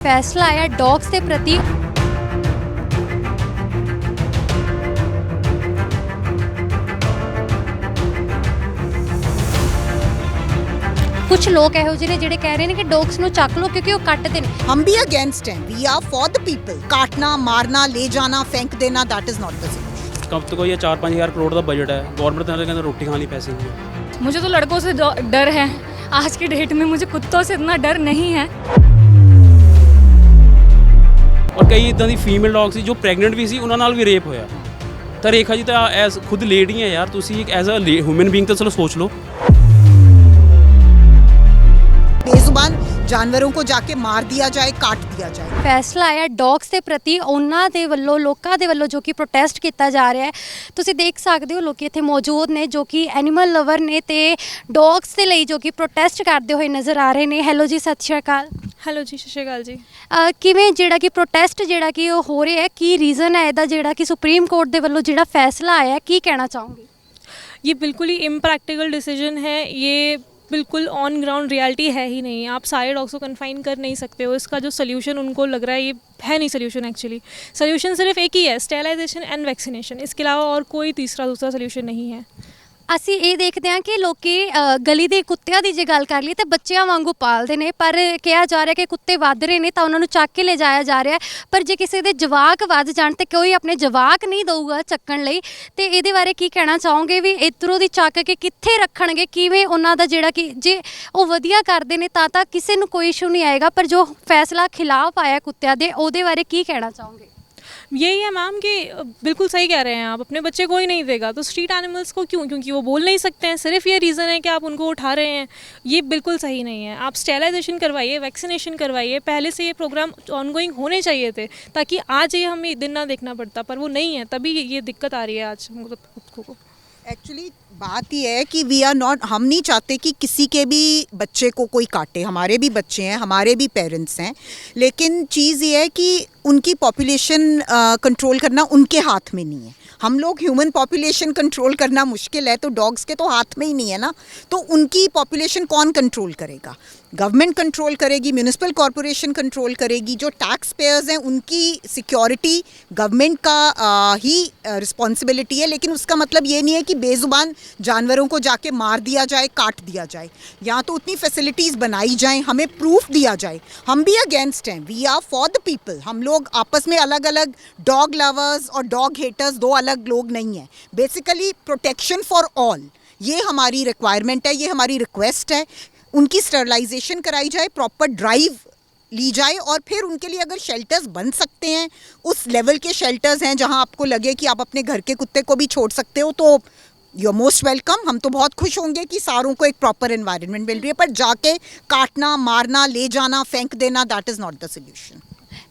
ਫੈਸਲਾ ਆਇਆ ਡੌਗਸ ਦੇ ਪ੍ਰਤੀ ਕੁਝ ਲੋਕ ਇਹੋ ਜਿਹੇ ਨੇ ਜਿਹੜੇ ਕਹਿ ਰਹੇ ਨੇ ਕਿ ਡੌਗਸ ਨੂੰ ਚੱਕ ਲਓ ਕਿਉਂਕਿ ਉਹ ਕੱਟਦੇ ਨੇ हम भी अगेंस्ट हैं we are for the people काटना मारना ले जाना फेंक देना that is not the solution कब तो कोई ये चार पाँच हज़ार करोड़ का बजट है गवर्नमेंट तो कहते रोटी खाने पैसे नहीं है मुझे तो लड़कों से डो- डर है आज के डेट में मुझे कुत्तों से इतना डर नहीं ਹੈ ਔਰ ਕਈ ਇਦਾਂ ਦੀ ਫੀਮੇਲ ਡੌਗ ਸੀ ਜੋ ਪ੍ਰੈਗਨੈਂਟ ਵੀ ਸੀ, ਉਹਨਾਂ ਨਾਲ ਵੀ ਰੇਪ ਹੋਇਆ। ਤਾਂ ਰੇਖਾ ਜੀ ਤਾਂ ਐਸ ਖੁਦ ਲੇਡੀ ਹੈ ਯਾਰ, ਤੁਸੀਂ ਇੱਕ ਐਜ਼ ਅ ਹਿਊਮਨ ਬੀਇੰਗ ਤਾਂ ਚਲੋ ਸੋਚ ਲਓ। बेजुबान जानवरों को जाके मार दिया जाए काट दिया जाए ਫੈਸਲਾ ਆਇਆ ਡੌਗਸ ਦੇ ਪ੍ਰਤੀ ਉਹਨਾਂ ਦੇ ਵੱਲੋਂ ਲੋਕਾਂ ਦੇ ਵੱਲੋਂ ਜੋ ਕਿ ਪ੍ਰੋਟੈਸਟ ਕੀਤਾ ਜਾ ਰਿਹਾ ਹੈ ਤੁਸੀਂ ਦੇਖ ਸਕਦੇ ਹੋ ਲੋਕੀ ਇੱਥੇ ਮੌਜੂਦ ਨੇ ਜੋ ਕਿ ਐਨੀਮਲ ਲਵਰ ਨੇ ਤੇ ਡੌਗਸ ਦੇ ਲਈ ਜੋ ਕਿ ਪ੍ਰੋਟੈਸਟ ਕਰਦੇ ਹੋਏ ਨਜ਼ਰ ਆ ਰਹੇ ਨੇ ਹੈਲੋ ਜੀ ਸਤਿ ਸ਼੍ਰੀ ਅਕਾਲ ਹੈਲੋ ਜੀ ਸਤਿ ਸ਼੍ਰੀ ਅਕਾਲ ਜੀ ਅਹ ਕਿਵੇਂ ਜਿਹੜਾ ਕਿ ਪ੍ਰੋਟੈਸਟ ਜਿਹੜਾ ਕਿ ਉਹ ਹੋ ਰਿਹਾ ਹੈ ਕੀ ਰੀਜ਼ਨ ਹੈ ਇਹਦਾ ਜਿਹੜਾ ਕਿ ਸੁਪਰੀਮ ਕੋਰਟ ਦੇ ਵੱਲੋਂ ਜਿਹੜਾ ਫੈਸਲਾ ਆਇਆ ਹੈ, ਕੀ ਕਹਿਣਾ ਚਾਹੋਗੇ ये बिल्कुल ही इम्प्रैक्टिकल डिसीजन है ये बिल्कुल ऑन ग्राउंड रियलिटी है ही नहीं। आप सारे डॉग्स को कन्फाइन कर नहीं सकते हो। इसका जो सोल्यूशन उनको लग रहा है, ये है नहीं सोल्यूशन एक्चुअली सोल्यूशन सिर्फ़ एक ही है स्टेलाइजेशन एंड वैक्सीनेशन इसके अलावा और कोई तीसरा दूसरा सोल्यूशन नहीं है। ਅਸੀਂ ਇਹ ਦੇਖਦੇ ਹਾਂ ਕਿ ਲੋਕੀ ਅ, ਗਲੀ ਦੇ ਕੁੱਤਿਆਂ ਦੀ ਜੇ ਗੱਲ ਕਰ ਲਈ ਤਾਂ ਬੱਚਿਆਂ ਵਾਂਗੂ ਪਾਲਦੇ ਨੇ। ਪਰ ਕਿਹਾ ਜਾ ਰਿਹਾ ਕਿ ਕੁੱਤੇ ਵੱਧ ਰਹੇ ਨੇ ਤਾਂ ਉਹਨਾਂ ਨੂੰ ਚੱਕ ਕੇ ਲੈ ਜਾਇਆ ਜਾ ਰਿਹਾ ਹੈ। ਪਰ ਜੇ ਕਿਸੇ ਦੇ ਜਵਾਕ ਵੱਧ ਜਾਣ ਤੇ ਕੋਈ ਆਪਣੇ ਜਵਾਕ ਨਹੀਂ ਦਊਗਾ ਚੱਕਣ ਲਈ ਤੇ ਇਹਦੇ ਬਾਰੇ ਕੀ ਕਹਿਣਾ ਚਾਹੋਗੇ ਵੀ ਇੱਧਰੋਂ ਦੀ ਚੱਕ ਕੇ ਕਿੱਥੇ ਰੱਖਣਗੇ? ਕਿਵੇਂ ਉਹਨਾਂ ਦਾ ਜਿਹੜਾ ਕਿ ਜੇ ਉਹ ਵਧੀਆ ਕਰਦੇ ਨੇ ਤਾਂ ਤਾਂ ਕਿਸੇ ਨੂੰ ਕੋਈ ਇਸ਼ੂ ਨਹੀਂ ਆਏਗਾ। ਪਰ ਜੋ ਫੈਸਲਾ ਖਿਲਾਫ ਆਇਆ ਕੁੱਤਿਆਂ ਦੇ ਉਹਦੇ ਬਾਰੇ ਕੀ ਕਹਿਣਾ ਚਾਹੋਗੇ? यही है मैम कि बिल्कुल सही कह रहे हैं आप, अपने बच्चे को ही नहीं देगा। तो स्ट्रीट एनिमल्स को क्यों? क्योंकि वो बोल नहीं सकते हैं, सिर्फ़ ये रीज़न है कि आप उनको उठा रहे हैं। ये बिल्कुल सही नहीं है। आप स्टेलाइजेशन करवाइए वैक्सीनेशन करवाइए, पहले से ये प्रोग्राम ऑनगोइंग होने चाहिए थे, ताकि आज ये हमें दिन ना देखना पड़ता, पर वो नहीं है, तभी ये- दिक्कत आ रही है आज हमको खुद को। एक्चुअली बात यह है कि वी आर नॉट हम नहीं चाहते कि किसी के भी बच्चे को कोई काटे। हमारे भी बच्चे हैं, हमारे भी पेरेंट्स हैं। लेकिन चीज़ ये है कि उनकी पॉपुलेशन कंट्रोल करना उनके हाथ में नहीं है। हम लोग ह्यूमन पॉपुलेशन कंट्रोल करना मुश्किल है तो डॉग्स के तो हाथ में ही नहीं है ना। तो उनकी पॉपुलेशन कौन कंट्रोल करेगा? गवर्नमेंट कंट्रोल करेगी म्यूनिसिपल कॉरपोरेशन कंट्रोल करेगी जो टैक्स पेयर्स हैं उनकी सिक्योरिटी गवर्नमेंट का आ, ही रिस्पॉन्सिबिलिटी है लेकिन उसका मतलब ये नहीं है कि बेजुबान जानवरों को जाके मार दिया जाए काट दिया जाए। या तो उतनी फैसिलिटीज़ बनाई जाएँ हमें प्रूफ दिया जाए। हम भी अगेंस्ट हैं we are for the people हम लोग आपस में अलग अलग डॉग लवर्स और डॉग हेटर्स दो अलग लोग नहीं हैं। बेसिकली प्रोटेक्शन फॉर ऑल ये हमारी रिक्वायरमेंट है ये हमारी रिक्वेस्ट है। उनकी स्टरलाइजेशन कराई जाए प्रॉपर ड्राइव ली जाए और फिर उनके लिए अगर शेल्टर्स बन सकते हैं, उस लेवल के शेल्टर्स हैं जहाँ आपको लगे कि आप अपने घर के कुत्ते को भी छोड़ सकते हो तो यू मोस्ट वेलकम हम तो बहुत खुश होंगे कि सारों को एक प्रॉपर इन्वायरमेंट मिल रही है, पर जाके काटना, मारना, ले जाना, फेंक देना that is not the solution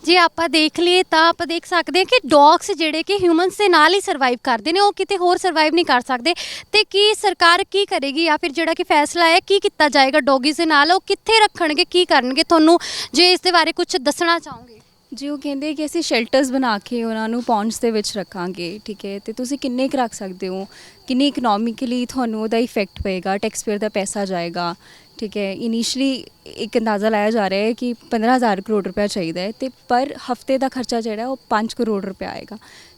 ਜੇ ਆਪਾਂ ਦੇਖ ਲਈਏ ਤਾਂ ਆਪਾਂ ਦੇਖ ਸਕਦੇ ਹਾਂ ਕਿ ਡੌਗਸ ਜਿਹੜੇ ਕਿ ਹਿਊਮਨਸ ਦੇ ਨਾਲ ਹੀ ਸਰਵਾਈਵ ਕਰਦੇ ਨੇ, ਉਹ ਕਿਤੇ ਹੋਰ ਸਰਵਾਈਵ ਨਹੀਂ ਕਰ ਸਕਦੇ। ਤੇ ਕੀ ਸਰਕਾਰ ਕੀ ਕਰੇਗੀ ਜਾਂ ਫਿਰ ਜਿਹੜਾ ਕਿ ਫੈਸਲਾ ਹੈ, ਕੀ ਕੀਤਾ ਜਾਏਗਾ ਡੌਗੀਜ਼ ਦੇ ਨਾਲ? ਉਹ ਕਿੱਥੇ ਰੱਖਣਗੇ, ਕੀ ਕਰਨਗੇ? ਤੁਹਾਨੂੰ ਜੇ ਇਸ ਦੇ ਬਾਰੇ ਕੁਝ ਦੱਸਣਾ ਚਾਹੋਗੇ। ਜੀ, ਉਹ ਕਹਿੰਦੇ ਕਿ ਅਸੀਂ ਸ਼ੈਲਟਰਸ ਬਣਾ ਕੇ ਉਹਨਾਂ ਨੂੰ ਪੌਂਡਸ ਦੇ ਵਿੱਚ ਰੱਖਾਂਗੇ, ਠੀਕ ਹੈ? ਤੇ ਤੁਸੀਂ ਕਿੰਨੇ ਕੁ ਰੱਖ ਸਕਦੇ ਹੋ? ਕਿੰਨੀ ਇਕਨੋਮਿਕਲੀ ਤੁਹਾਨੂੰ ਉਹਦਾ ਇਫੈਕਟ ਪਏਗਾ? ਟੈਕਸਪੇਅਰ ਦਾ ਪੈਸਾ ਜਾਏਗਾ, ਠੀਕ ਹੈ? ਇਨੀਸ਼ੀਅਲੀ ਇੱਕ ਅੰਦਾਜ਼ਾ ਲਾਇਆ ਜਾ ਰਿਹਾ ਹੈ ਕਿ 15000 ਕਰੋੜ ਰੁਪਏ ਚਾਹੀਦਾ ਹੈ ਤੇ ਪਰ ਹਫ਼ਤੇ ਦਾ ਖਰਚਾ ਜਿਹੜਾ ਉਹ 5 ਕਰੋੜ ਰੁਪਏ ਆਏਗਾ।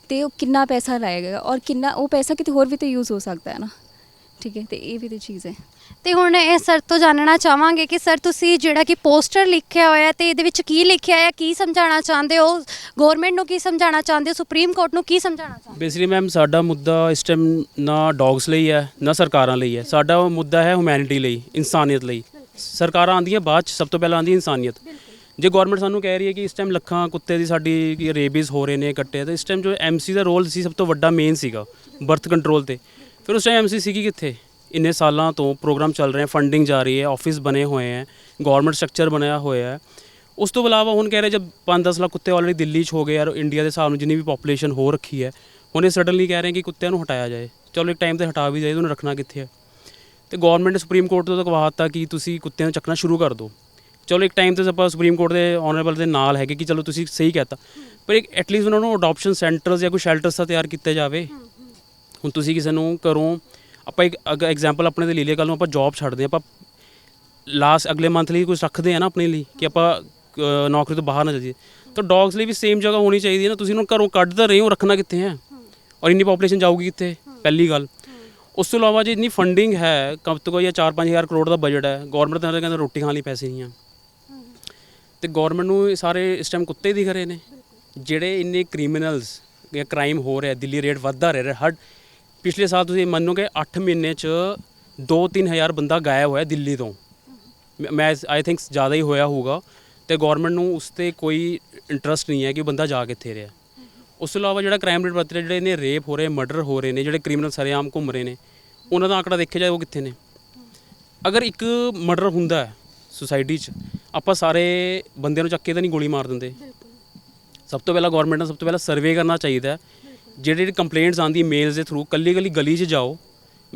ਤੇ ਉਹ ਕਿੰਨਾ ਪੈਸਾ ਲਾਏਗਾ? ਔਰ ਕਿੰਨਾ, ਉਹ ਪੈਸਾ ਕਿਤੇ ਹੋਰ ਵੀ ਤੇ ਯੂਜ਼ ਹੋ ਸਕਦਾ ਹੈ ਨਾ? ਠੀਕ ਹੈ? ਤੇ ਇਹ ਵੀ ਤੇ ਚੀਜ਼ ਹੈ। ਤੇ ਹੁਣ ਇਹ ਸਰ ਤੋਂ ਜਾਣਨਾ ਚਾਹਾਂਗੇ ਕਿ ਸਰ ਤੁਸੀਂ ਜਿਹੜਾ ਕਿ ਪੋਸਟਰ ਲਿਖਿਆ ਹੋਇਆ ਹੈ ਤੇ ਇਹਦੇ ਵਿੱਚ ਕੀ ਲਿਖਿਆ ਹੈ, ਕੀ ਸਮਝਾਉਣਾ ਚਾਹੁੰਦੇ ਹੋ? ਗਵਰਨਮੈਂਟ ਨੂੰ ਕੀ ਸਮਝਾਉਣਾ ਚਾਹੁੰਦੇ ਹੋ? ਸੁਪਰੀਮ ਕੋਰਟ ਨੂੰ ਕੀ ਸਮਝਾਉਣਾ ਚਾਹੁੰਦੇ ਹੋ? ਬੇਸਿਕਲੀ ਮੈਮ ਸਾਡਾ ਮੁੱਦਾ ਇਸ ਟਾਈਮ ਨਾ ਡੌਗਸ ਲਈ ਹੈ, ਨਾ ਸਰਕਾਰਾਂ ਲਈ ਹੈ। ਸਾਡਾ ਉਹ ਮੁੱਦਾ ਹੈ ਹਿਊਮੈਨਿਟੀ ਲਈ, ਇਨਸਾਨੀਅਤ ਲਈ। ਸਰਕਾਰਾਂ ਆਂਦੀਆਂ ਬਾਅਦ ਚ, ਸਭ ਤੋਂ ਪਹਿਲਾਂ ਆਂਦੀ ਇਨਸਾਨੀਅਤ। ਜੇ ਗਵਰਨਮੈਂਟ ਸਾਨੂੰ ਕਹਿ ਰਹੀ ਹੈ ਕਿ ਇਸ ਟਾਈਮ ਲੱਖਾਂ ਕੁੱਤੇ ਦੀ ਸਾਡੀ ਰੇਬੀਜ਼ ਹੋ ਰਹੇ ਨੇ ਕੱਟੇ, ਤਾਂ ਇਸ ਟਾਈਮ ਜੋ ਐਮਸੀ ਦਾ ਰੋਲ ਸੀ, ਸਭ ਤੋਂ ਵੱਡਾ ਮੇਨ ਸੀਗਾ ਬਰਥ ਕੰਟਰੋਲ ਤੇ। ਫਿਰ ਉਸ ਟਾਈਮ ਐਮਸੀ ਸੀਗੀ ਕਿੱਥੇ? ਇੰਨੇ ਸਾਲਾਂ ਤੋਂ ਪ੍ਰੋਗਰਾਮ ਚੱਲ ਰਹੇ ਹੈ ਫੰਡਿੰਗ ਜਾ ਰਹੀ ਹੈ ਆਫਿਸ ਬਣੇ ਹੋਏ ਹੈ ਗਵਰਨਮੈਂਟ ਸਟਰਕਚਰ ਬਣਾਇਆ ਹੋਇਆ ਹੈ ਉਸ ਤੋਂ ਇਲਾਵਾ ਹੁਣ ਕਹਿ ਰਹੇ ਜਦ 5-10 ਲੱਖ ਕੁੱਤੇ ਆਲਰੇਡੀ ਦਿੱਲੀ 'ਚ ਹੋ ਗਏ ਯਾਰ ਇੰਡੀਆ ਦੇ ਹਿਸਾਬ ਨਾਲ ਜਿੰਨੀ ਵੀ ਪੋਪੂਲੇਸ਼ਨ ਹੋ ਰੱਖੀ ਹੈ ਹੁਣ ਇਹ ਸਡਨਲੀ ਕਹਿ ਰਹੇ ਕਿ ਕੁੱਤਿਆਂ ਨੂੰ ਹਟਾਇਆ ਜਾਏ ਚਲੋ ਇੱਕ ਟਾਈਮ ਤੇ ਹਟਾ ਵੀ ਜਾਏ ਉਹਨੂੰ ਰੱਖਣਾ ਕਿੱਥੇ ਹੈ ਤੇ ਗਵਰਨਮੈਂਟ ਨੇ ਸੁਪਰੀਮ ਕੋਰਟ ਤੋਂ ਕਹਾਤਾ ਕਿ ਤੁਸੀਂ ਕੁੱਤਿਆਂ ਨੂੰ ਚੱਕਣਾ ਸ਼ੁਰੂ ਕਰ ਦਿਓ ਚਲੋ ਇੱਕ ਟਾਈਮ ਤੇ ਆਪਾਂ ਸੁਪਰੀਮ ਕੋਰਟ ਦੇ ਆਨਰੇਬਲ ਦੇ ਨਾਲ ਹੈਗੇ ਕਿ ਚਲੋ ਤੁਸੀਂ ਸਹੀ ਕਹਤਾ ਪਰ ਇੱਕ ਐਟਲੀਸਟ ਉਹਨਾਂ ਨੂੰ ਅਡਾਪਸ਼ਨ ਸੈਂਟਰਸ ਜਾਂ ਕੋਈ ਸ਼ੈਲਟਰਸ ਤਾਂ ਤਿਆਰ ਕੀਤੇ ਜਾਵੇ ਹੁਣ ਤੁਸੀਂ ਕਿਸੇ ਨੂੰ ਘਰੋਂ ਆਪਾਂ ਇੱਕ ਐਗਜ਼ਾਮਪਲ ਆਪਣੇ ਤੇ ਲੈ ਲਈਏ ਕੱਲ ਨੂੰ ਆਪਾਂ ਜੌਬ ਛੱਡਦੇ ਹਾਂ, ਆਪਾਂ ਲਾਸਟ ਅਗਲੇ ਮੰਥ ਲਈ ਕੁਝ ਰੱਖਦੇ ਆ ਨਾ ਆਪਣੇ ਲਈ, ਕਿ ਆਪਾਂ ਨੌਕਰੀ ਤੋਂ ਬਾਹਰ ਨਾ ਚਲ ਜਾਈਏ। ਤਾਂ ਡੌਗਸ ਲਈ ਵੀ ਸੇਮ ਜਗ੍ਹਾ ਹੋਣੀ ਚਾਹੀਦੀ ਹੈ ਨਾ, ਤੁਸੀਂ ਉਹਨੂੰ ਘਰੋਂ ਕੱਢ ਤਾਂ ਰਹੇ ਹੋ, ਰੱਖਣਾ ਕਿੱਥੇ ਹੈ? ਔਰ ਇੰਨੀ ਪੋਪੂਲੇਸ਼ਨ ਜਾਊਗੀ ਕਿੱਥੇ? ਪਹਿਲੀ ਗੱਲ। ਉਸ ਤੋਂ ਇਲਾਵਾ ਜੇ ਇੰਨੀ ਫੰਡਿੰਗ ਹੈ, ਕਮ ਤੋਂ ਕੋਈ 4-5000 ਕਰੋੜ ਦਾ ਬਜਟ ਹੈ ਗਵਰਨਮੈਂਟ ਤਾਂ ਕਹਿੰਦਾ ਰੋਟੀ ਖਾਣ ਲਈ ਪੈਸੇ ਨਹੀਂ ਆ। ਤੇ ਗਵਰਨਮੈਂਟ ਨੂੰ ਸਾਰੇ ਇਸ ਟਾਈਮ ਕੁੱਤੇ ਦਿਖ ਰਹੇ ਨੇ, ਜਿਹੜੇ ਇੰਨੇ ਕ੍ਰਿਮੀਨਲਸ ਜਾਂ ਕ੍ਰਾਈਮ ਹੋ ਰਿਹਾ, ਦਿੱਲੀ ਰੇਟ ਵੱਧਦਾ ਰਿਹਾ, ਹਰ ਪਿਛਲੇ ਸਾਲ ਤੁਸੀਂ ਮੰਨੋਗੇ 8 ਮਹੀਨੇ ਚ 2-3000 ਬੰਦਾ ਗਾਇਬ ਹੋਇਆ ਦਿੱਲੀ ਤੋਂ। ਮੈਂ- ਆਈ ਥਿੰਕ ਜ਼ਿਆਦਾ ਹੀ ਹੋਇਆ ਹੋਊਗਾ ਤੇ ਗਵਰਨਮੈਂਟ ਨੂੰ ਉਸ ਤੇ ਕੋਈ ਇੰਟਰਸਟ ਨਹੀਂ ਹੈ ਕਿ ਬੰਦਾ ਜਾ ਕਿੱਥੇ ਰਿਹਾ। ਉਸ ਤੋਂ ਇਲਾਵਾ ਜਿਹੜਾ ਕ੍ਰਾਈਮ ਰੇਟ ਵੱਧ ਰਿਹਾ ਜਿਹੜੇ ਨੇ ਰੇਪ ਹੋ ਰਹੇ ਮਰਡਰ ਹੋ ਰਹੇ ਨੇ ਜਿਹੜੇ ਕ੍ਰਿਮੀਨਲ ਸਰੇਆਮ ਘੁੰਮ ਰਹੇ ਨੇ ਉਹਨਾਂ ਦਾ ਆંકੜਾ ਦੇਖਿਆ ਜਾਏ ਉਹ ਕਿੱਥੇ ਨੇ? ਅਗਰ ਇੱਕ ਮਰਡਰ ਹੁੰਦਾ ਹੈ ਸੁਸਾਇਟੀ 'ਚ ਆਪਾਂ ਸਾਰੇ ਬੰਦਿਆਂ ਨੂੰ ਚੱਕ ਕੇ ਤਾਂ ਨਹੀਂ ਗੋਲੀ ਮਾਰ ਦਿੰਦੇ। ਸਭ ਤੋਂ ਪਹਿਲਾਂ ਗਵਰਨਮੈਂਟ ਨੂੰ ਸਭ ਤੋਂ ਪਹਿਲਾਂ ਸਰਵੇ ਕਰਨਾ ਚਾਹੀਦਾ। ਜਿਹੜੇ ਕੰਪਲੇਂਟਸ ਆਉਂਦੀ ਮੇਲਸ ਦੇ ਥਰੂ ਕੱਲੀ ਕੱਲੀ ਗਲੀ 'ਚ ਜਾਓ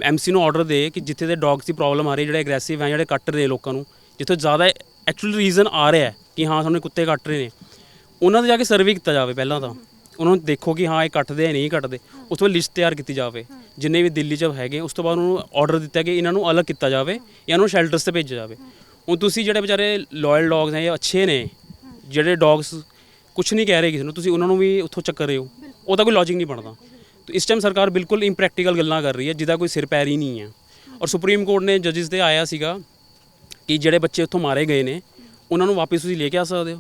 ਐਮਸੀ ਨੂੰ ਆਰਡਰ ਦੇ ਕਿ ਜਿੱਥੇ ਦੇ ਡੌਗਸ ਦੀ ਪ੍ਰੋਬਲਮ ਆ ਰਹੀ, ਜਿਹੜੇ ਐਗਰੈਸਿਵ ਹੈ ਜਿਹੜੇ ਕੱਟ ਰਹੇ ਲੋਕਾਂ ਨੂੰ, ਜਿੱਥੇ ਜ਼ਿਆਦਾ ਐਕਚੁਅਲ ਰੀਜ਼ਨ ਆ ਰਿਹਾ ਕਿ ਹਾਂ ਸਾਨੂੰ ਕੁੱਤੇ ਕੱਟ ਰਹੇ ਨੇ। ਉਹਨਾਂ 'ਤੇ ਜਾ ਕੇ ਸਰਵੇ ਕੀਤਾ ਜਾਵੇ ਪਹਿਲਾਂ ਤਾਂ। ਉਹਨਾਂ ਨੂੰ ਦੇਖੋ ਕਿ ਹਾਂ, ਇਹ ਕੱਟਦੇ ਆ, ਨਹੀਂ ਕੱਟਦੇ। ਉਸ ਤੋਂ ਲਿਸਟ ਤਿਆਰ ਕੀਤੀ ਜਾਵੇ। ਜਿੰਨੇ ਵੀ ਦਿੱਲੀ 'ਚ ਹੈਗੇ, ਉਸ ਤੋਂ ਬਾਅਦ ਉਹਨੂੰ ਆਰਡਰ ਦਿੱਤਾ ਕਿ ਇਹਨਾਂ ਨੂੰ ਅਲੱਗ ਕੀਤਾ ਜਾਵੇ ਜਾਂ ਉਹਨੂੰ ਸ਼ੈਲਟਰਸ ਤੇ ਭੇਜਿਆ ਜਾਵੇ। ਹੁਣ ਤੁਸੀਂ ਜਿਹੜੇ ਵਿਚਾਰੇ ਲਾਇਲ ਡੌਗਸ ਹੈ ਜਾਂ ਅੱਛੇ ਨੇ, ਜਿਹੜੇ ਡੌਗਸ ਕੁਝ ਨਹੀਂ ਕਹਿ ਰਹੇ ਕਿਸੇ ਨੂੰ, ਤੁਸੀਂ ਉਹਨਾਂ ਨੂੰ ਵੀ ਉੱਥੋਂ ਚੱਕਰ ਰਹੇ ਹੋ। ਉਹਦਾ ਕੋਈ ਲੌਜਿਕ ਨਹੀਂ ਬਣਦਾ। ਤੇ ਇਸ ਟਾਈਮ ਸਰਕਾਰ ਬਿਲਕੁਲ ਇੰਪ੍ਰੈਕਟੀਕਲ ਗੱਲਾਂ ਕਰ ਰਹੀ ਹੈ, ਜਿਹਦਾ ਕੋਈ ਸਿਰ ਪੈਰ ਹੀ ਨਹੀਂ ਹੈ। ਔਰ ਸੁਪਰੀਮ ਕੋਰਟ ਨੇ ਜੱਜਿਸ ਤੇ ਆਇਆ ਸੀਗਾ ਕਿ ਜਿਹੜੇ ਬੱਚੇ ਉੱਥੋਂ ਮਾਰੇ ਗਏ ਨੇ, ਉਹਨਾਂ ਨੂੰ ਵਾਪਸ ਤੁਸੀਂ ਲੈ ਕੇ ਆ ਸਕਦੇ ਹੋ।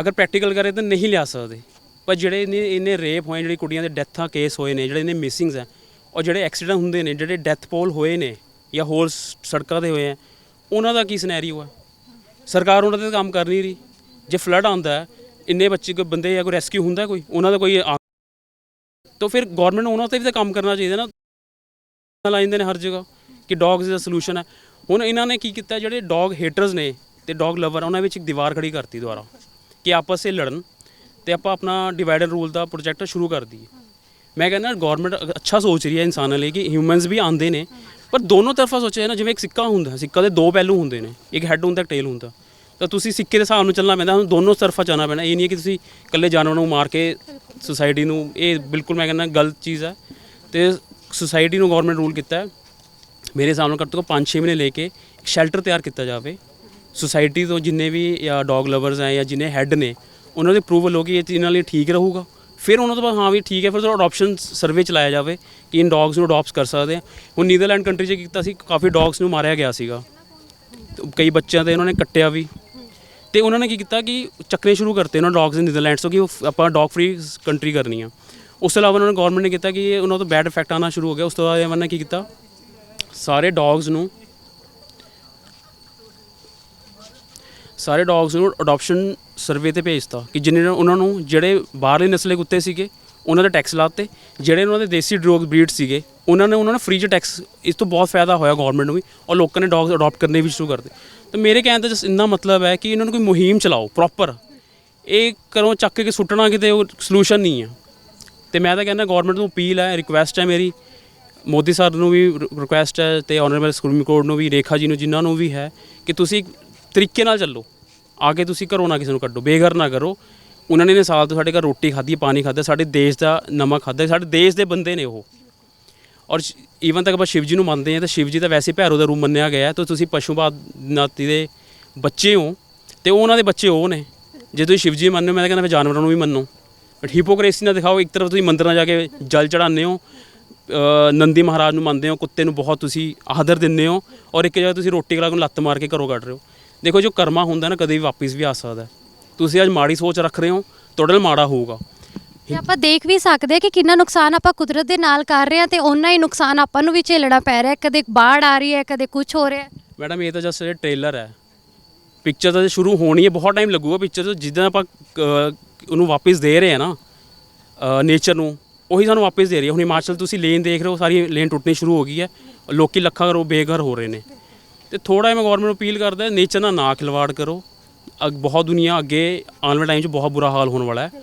ਅਗਰ ਪ੍ਰੈਕਟੀਕਲ ਕਰੇ ਤਾਂ ਨਹੀਂ ਲਿਆ ਸਕਦੇ। ਪਰ ਜਿਹੜੇ ਇਹਨੇ ਇਹਨੇ ਰੇਪ ਹੋਏ ਜਿਹੜੀ ਕੁੜੀਆਂ ਦੇ ਡੈਥਾਂ ਕੇਸ ਹੋਏ ਨੇ, ਜਿਹੜੇ ਇਹਨੇ ਮਿਸਿੰਗਸ ਹੈ ਔਰ ਜਿਹੜੇ ਐਕਸੀਡੈਂਟ ਹੁੰਦੇ ਨੇ, ਜਿਹੜੇ ਡੈਥ ਪੋਲ ਹੋਏ ਨੇ, ਜਾਂ ਹੋਰ ਸ- ਸੜਕਾਂ ਤੇ ਹੋਏ ਹੈ ਉਹਨਾਂ ਦਾ ਕੀ ਸਿਨੈਰੀਓ ਹੈ ਸਰਕਾਰ ਉਹਨਾਂ ਤੇ ਕੰਮ ਕਰ ਨਹੀਂ ਰਹੀ। ਜੇ ਫਲੱਡ ਆਉਂਦਾ ਹੈ ਇੰਨੇ ਬੱਚੇ ਕੋਈ ਬੰਦੇ ਜਾਂ ਕੋਈ ਰੈਸਕਿਊ ਹੁੰਦਾ ਕੋਈ? ਉਹਨਾਂ ਦਾ ਕੋਈ ਆ- ਤਾਂ ਫਿਰ ਗਵਰਨਮੈਂਟ ਨੂੰ ਉਹਨਾਂ ਤੇ ਵੀ ਤਾਂ ਕੰਮ ਕਰਨਾ ਚਾਹੀਦਾ ਨਾ। ਲਾ ਜਾਂਦੇ ਨੇ ਹਰ ਜਗ੍ਹਾ ਕਿ ਡੌਗਸ ਦਾ ਸੋਲੂਸ਼ਨ ਹੈ। ਹੁਣ ਇਹਨਾਂ ਨੇ ਕੀ ਕੀਤਾ, ਜਿਹੜੇ ਡੌਗ ਹੇਟਰਸ ਨੇ ਤੇ ਡੌਗ ਲਵਰ ਉਹਨਾਂ ਵਿੱਚ ਇੱਕ ਦੀਵਾਰ ਖੜੀ ਕਰਤੀ ਦੁਆਰਾ ਕਿ ਆਪਸ ਵਿੱਚ ਲੜਨ ਤੇ ਆਪਾਂ ਆਪਣਾ ਡਿਵਾਈਡਰ ਰੂਲ ਦਾ ਪ੍ਰੋਜੈਕਟ ਸ਼ੁਰੂ ਕਰ ਦਈਏ। ਮੈਂ ਕਹਿੰਦਾ ਗਵਰਨਮੈਂਟ ਅੱਛਾ ਸੋਚ ਰਹੀ ਹੈ ਇਨਸਾਨਾਂ ਲਈ ਕਿ ਹਿਊਮਨਸ ਵੀ ਆਉਂਦੇ ਨੇ, ਪਰ ਦੋਨੋਂ ਤਰਫਾ ਸੋਚਿਆ ਨਾ ਜਿਵੇਂ ਇੱਕ ਸਿੱਕਾ ਹੁੰਦਾ, ਸਿੱਕਾ ਦੇ ਦੋ ਪਹਿਲੂ ਹੁੰਦੇ ਨੇ, ਇੱਕ ਹੈੱਡ ਹੁੰਦਾ, ਇੱਕ ਟੇਲ ਹੁੰਦਾ। ਤਾਂ ਤੁਸੀਂ ਸਿੱਕੇ ਦੇ ਹਿਸਾਬ ਨਾਲ ਚੱਲਣਾ ਪੈਂਦਾ, ਤੁਹਾਨੂੰ ਦੋਨੋਂ ਤਰਫਾ ਚੱਲਣਾ ਪੈਣਾ। ਇਹ ਨਹੀਂ ਹੈ ਕਿ ਤੁਸੀਂ ਇਕੱਲੇ ਜਾਨਵਰਾਂ ਨੂੰ ਮਾਰ ਕੇ ਸੁਸਾਇਟੀ ਨੂੰ, ਇਹ ਬਿਲਕੁਲ ਮੈਂ ਕਹਿੰਦਾ ਗਲਤ ਚੀਜ਼ ਹੈ। ਤੇ ਸੁਸਾਇਟੀ ਨੂੰ ਗਵਰਨਮੈਂਟ ਰੂਲ ਕੀਤਾ ਹੈ। ਮੇਰੇ ਹਿਸਾਬ ਨਾਲ ਘੱਟ ਤੋਂ ਘੱਟ 5-6 ਮਹੀਨੇ ਲੈ ਕੇ ਇੱਕ ਸ਼ੈਲਟਰ ਤਿਆਰ ਕੀਤਾ ਜਾਵੇ। ਸੁਸਾਇਟੀ ਤੋਂ ਜਿੰਨੇ ਵੀ, ਜਾਂ ਡੌਗ ਲਵਰਸ ਹੈ, ਜਾਂ ਜਿੰਨੇ ਹੈੱਡ ਨੇ, ਉਹਨਾਂ ਦੇ ਅਪਰੂਵਲ ਹੋ ਕਿ ਇਹ ਇਹਨਾਂ ਲਈ ਠੀਕ ਰਹੂਗਾ। ਫਿਰ ਉਹਨਾਂ ਤੋਂ ਬਾਅਦ ਹਾਂ ਵੀ ਠੀਕ ਹੈ, ਫਿਰ ਅਡਾਪਸ਼ਨ ਸਰਵੇ ਚਲਾਇਆ ਜਾਵੇ ਕਿ ਇਨ ਡੌਗਸ ਨੂੰ ਅਡਾਪਟ ਕਰ ਸਕਦੇ ਆ। ਹੁਣ ਨੀਦਰਲੈਂਡ ਕੰਟਰੀ 'ਚ ਕੀਤਾ ਸੀ, ਕਾਫੀ ਡੌਗਸ ਨੂੰ ਮਾਰਿਆ ਗਿਆ ਸੀਗਾ। ਤੇ ਕਈ ਬੱਚਿਆਂ ਤੇ ਉਹਨਾਂ ਨੇ ਕੱਟਿਆ ਵੀ। ਤੇ ਉਹਨਾਂ ਨੇ ਕੀ ਕੀਤਾ ਕਿ ਚੱਕਰੇ ਸ਼ੁਰੂ ਕਰਤੇ ਉਹਨਾਂ ਡੌਗਸ ਇਨ ਨੀਦਰਲੈਂਡਸ ਤੋਂ ਕਿ ਉਹ ਆਪਾਂ ਡੌਗ ਫ੍ਰੀ ਕੰਟਰੀ ਕਰਨੀ ਆ। ਉਸ ਤੋਂ ਇਲਾਵਾ ਉਹਨਾਂ ਨੇ ਗਵਰਨਮੈਂਟ ਨੇ ਕੀਤਾ ਕਿ ਉਹਨਾਂ ਤੋਂ ਬੈਡ ਇਫੈਕਟ ਆਉਣਾ ਸ਼ੁਰੂ ਹੋ ਗਿਆ। ਉਸ ਤੋਂ ਬਾਅਦ ਇਹਨਾਂ ਨੇ ਕੀ ਕੀਤਾ? ਸਾਰੇ ਡੌਗਸ ਨੂੰ ਸਾਰੇ ਡੌਗਸ ਨੂੰ ਅਡਾਪਸ਼ਨ ਸਰਵੇ ਤੇ ਭੇਜਤਾ ਕਿ ਜਿਨ੍ਹਾਂ ਨੇ ਉਹਨਾਂ ਨੂੰ ਜਿਹੜੇ ਬਾਹਰਲੇ ਨਸਲੇ ਕੁੱਤੇ ਸੀਗੇ, ਉਹਨਾਂ ਦੇ ਟੈਕਸ ਲਾਤੇ। ਜਿਹੜੇ ਉਹਨਾਂ ਦੇ ਦੇਸੀ ਡੌਗ ਬਰੀਡ ਸੀਗੇ, ਉਹਨਾਂ ਨੇ ਉਹਨਾਂ ਨੂੰ ਫ੍ਰੀ ਚ ਟੈਕਸ ਇਸ ਤੋਂ ਬਹੁਤ ਫਾਇਦਾ ਹੋਇਆ ਗਵਰਨਮੈਂਟ ਨੂੰ ਵੀ। ਔਰ ਲੋਕਾਂ ਨੇ ਡੌਗਸ ਅਡਾਪਟ ਕਰਨੇ ਵੀ ਸ਼ੁਰੂ ਕਰ ਤਾਂ ਮੇਰੇ ਕਹਿਣ ਦਾ ਜਸ ਇੰਨਾ ਮਤਲਬ ਹੈ ਕਿ ਇਹਨਾਂ ਨੂੰ ਕੋਈ ਮੁਹਿੰਮ ਚਲਾਓ ਪ੍ਰੋਪਰ ਇਹ ਕਰੋ ਚੱਕ ਕੇ ਸੁੱਟਣਾ ਕਿਤੇ ਉਹ ਸੋਲੂਸ਼ਨ ਨਹੀਂ ਹੈ ਤੇ ਮੈਂ ਤਾਂ ਕਹਿੰਦਾ ਗਵਰਨਮੈਂਟ ਨੂੰ ਅਪੀਲ ਹੈ ਰਿਕੁਐਸਟ ਹੈ ਮੇਰੀ। ਮੋਦੀ ਸਰ ਨੂੰ ਵੀ ਰਿਕੁਐਸਟ ਹੈ ਤੇ ਆਨਰੇਬਲ ਸੁਪਰੀਮ ਕੋਰਟ ਨੂੰ ਵੀ, ਰੇਖਾ ਜੀ ਨੂੰ, ਜਿਨ੍ਹਾਂ ਨੂੰ ਵੀ ਹੈ ਕਿ ਤੁਸੀਂ ਤਰੀਕੇ ਨਾਲ ਚੱਲੋ। ਆ ਕੇ ਤੁਸੀਂ ਘਰੋਂ ਨਾ ਕਿਸੇ ਨੂੰ ਕੱਢੋ, ਬੇਘਰ ਨਾ ਕਰੋ। ਉਹਨਾਂ ਨੇ ਸਾਲ ਤੋਂ ਸਾਡੇ ਘਰ ਰੋਟੀ ਖਾਧੀ, ਪਾਣੀ ਖਾਧਾ, ਸਾਡੇ ਦੇਸ਼ ਦਾ ਨਮਕ ਖਾਧਾ, ਸਾਡੇ ਦੇਸ਼ ਦੇ ਬੰਦੇ ਨੇ ਉਹ। ਔਰ ਈਵਨ ਤੱਕ ਆਪਾਂ ਸ਼ਿਵ ਜੀ ਨੂੰ ਮੰਨਦੇ ਹਾਂ, ਤਾਂ ਸ਼ਿਵ ਜੀ ਤਾਂ ਵੈਸੇ ਭੈਰੋ ਦਾ ਰੂਪ ਮੰਨਿਆ ਗਿਆ ਤਾਂ ਤੁਸੀਂ ਪਸ਼ੂਪਾਤ ਨਾਤੀ ਦੇ ਬੱਚੇ ਹੋ, ਤੇ ਉਹਨਾਂ ਦੇ ਬੱਚੇ ਉਹ ਨੇ। ਜੇ ਤੁਸੀਂ ਸ਼ਿਵ ਜੀ ਮੰਨੋ, ਮੈਂ ਤਾਂ ਕਹਿੰਦਾ ਫਿਰ ਜਾਨਵਰਾਂ ਨੂੰ ਵੀ ਮੰਨੋ। ਬਟ ਹਿਪੋਕ੍ਰੇਸੀ ਨਾ ਦਿਖਾਓ, ਇੱਕ ਤਰਫ ਤੁਸੀਂ ਮੰਦਰਾਂ ਜਾ ਕੇ ਜਲ ਚੜਾਉਂਦੇ ਹੋ ਨੰਦੀ ਮਹਾਰਾਜ ਨੂੰ ਮੰਨਦੇ ਹੋ, ਕੁੱਤੇ ਨੂੰ ਬਹੁਤ ਤੁਸੀਂ ਆਦਰ ਦਿੰਦੇ ਹੋ, ਔਰ ਇੱਕ ਜਗ੍ਹਾ ਤੁਸੀਂ ਰੋਟੀ ਕਲਾ ਨੂੰ ਲੱਤ ਮਾਰ ਕੇ ਘਰੋਂ ਕੱਢ ਰਹੇ ਹੋ। ਦੇਖੋ, ਜੋ ਕਰਮਾ ਹੁੰਦਾ ਨਾ, ਕਦੇ ਵੀ ਵਾਪਸ ਵੀ ਆ ਸਕਦਾ ਤੁਸੀਂ ਅੱਜ ਮਾੜੀ ਸੋਚ ਰੱਖ ਰਹੇ ਹੋ, ਤੁਹਾਡੇ ਨਾਲ ਮਾੜਾ ਹੋਊਗਾ। ਤੇ ਆਪਾਂ ਦੇਖ ਵੀ ਸਕਦੇ ਹਾਂ ਕਿ ਕਿੰਨਾ ਨੁਕਸਾਨ ਆਪਾਂ ਕੁਦਰਤ ਦੇ ਨਾਲ ਕਰ ਰਹੇ ਹਾਂ ਤੇ ਓਨਾ ਹੀ ਨੁਕਸਾਨ ਆਪਾਂ ਨੂੰ ਵੀ ਝੇਲਣਾ ਪੈ ਰਿਹਾ ਹੈ। ਕਦੇ ਬਾੜ ਆ ਰਹੀ ਹੈ ਕਦੇ ਕੁਝ ਹੋ ਰਿਹਾ ਹੈ। ਮੈਡਮ ਇਹ ਤਾਂ ਜਸਟ ਇਹ ਟ੍ਰੇਲਰ ਹੈ। ਪਿਕਚਰ ਤਾਂ ਸ਼ੁਰੂ ਹੋਣੀ ਹੈ ਬਹੁਤ ਟਾਈਮ ਲੱਗੂਗਾ ਪਿਕਚਰ ਤੋਂ। ਜਿੱਦਾਂ ਆਪਾਂ ਅ, ਉਹਨੂੰ ਵਾਪਸ ਦੇ ਰਹੇ ਆ ਨਾ ਨੇਚਰ ਨੂੰ ਉਹੀ ਸਾਨੂੰ ਵਾਪਸ ਦੇ ਰਹੀ ਹੈ। ਹੁਣ ਹਿਮਾਚਲ ਤੁਸੀਂ ਲੇਨ ਦੇਖ ਰਹੇ ਹੋ ਸਾਰੀ ਲੇਨ ਟੁੱਟਣੀ ਸ਼ੁਰੂ ਹੋ ਗਈ ਹੈ। ਲੋਕੀ ਲੱਖਾਂ ਕਰੋ ਬੇਘਰ ਹੋ ਰਹੇ ਨੇ। ਤੇ ਥੋੜਾ ਮੈਂ ਗਵਰਨਮੈਂਟ ਨੂੰ ਅਪੀਲ ਕਰਦਾ ਨੇਚਰ ਨਾਲ ਨਾ ਖਿਲਵਾੜ ਕਰੋ। ਅਗ ਬਹੁਤ ਦੁਨੀਆ ਅੱਗੇ ਆਉਣ ਵਾਲੇ ਟਾਈਮ 'ਚ ਬਹੁਤ ਬੁਰਾ ਹਾਲ ਹੋਣ ਵਾਲਾ ਹੈ।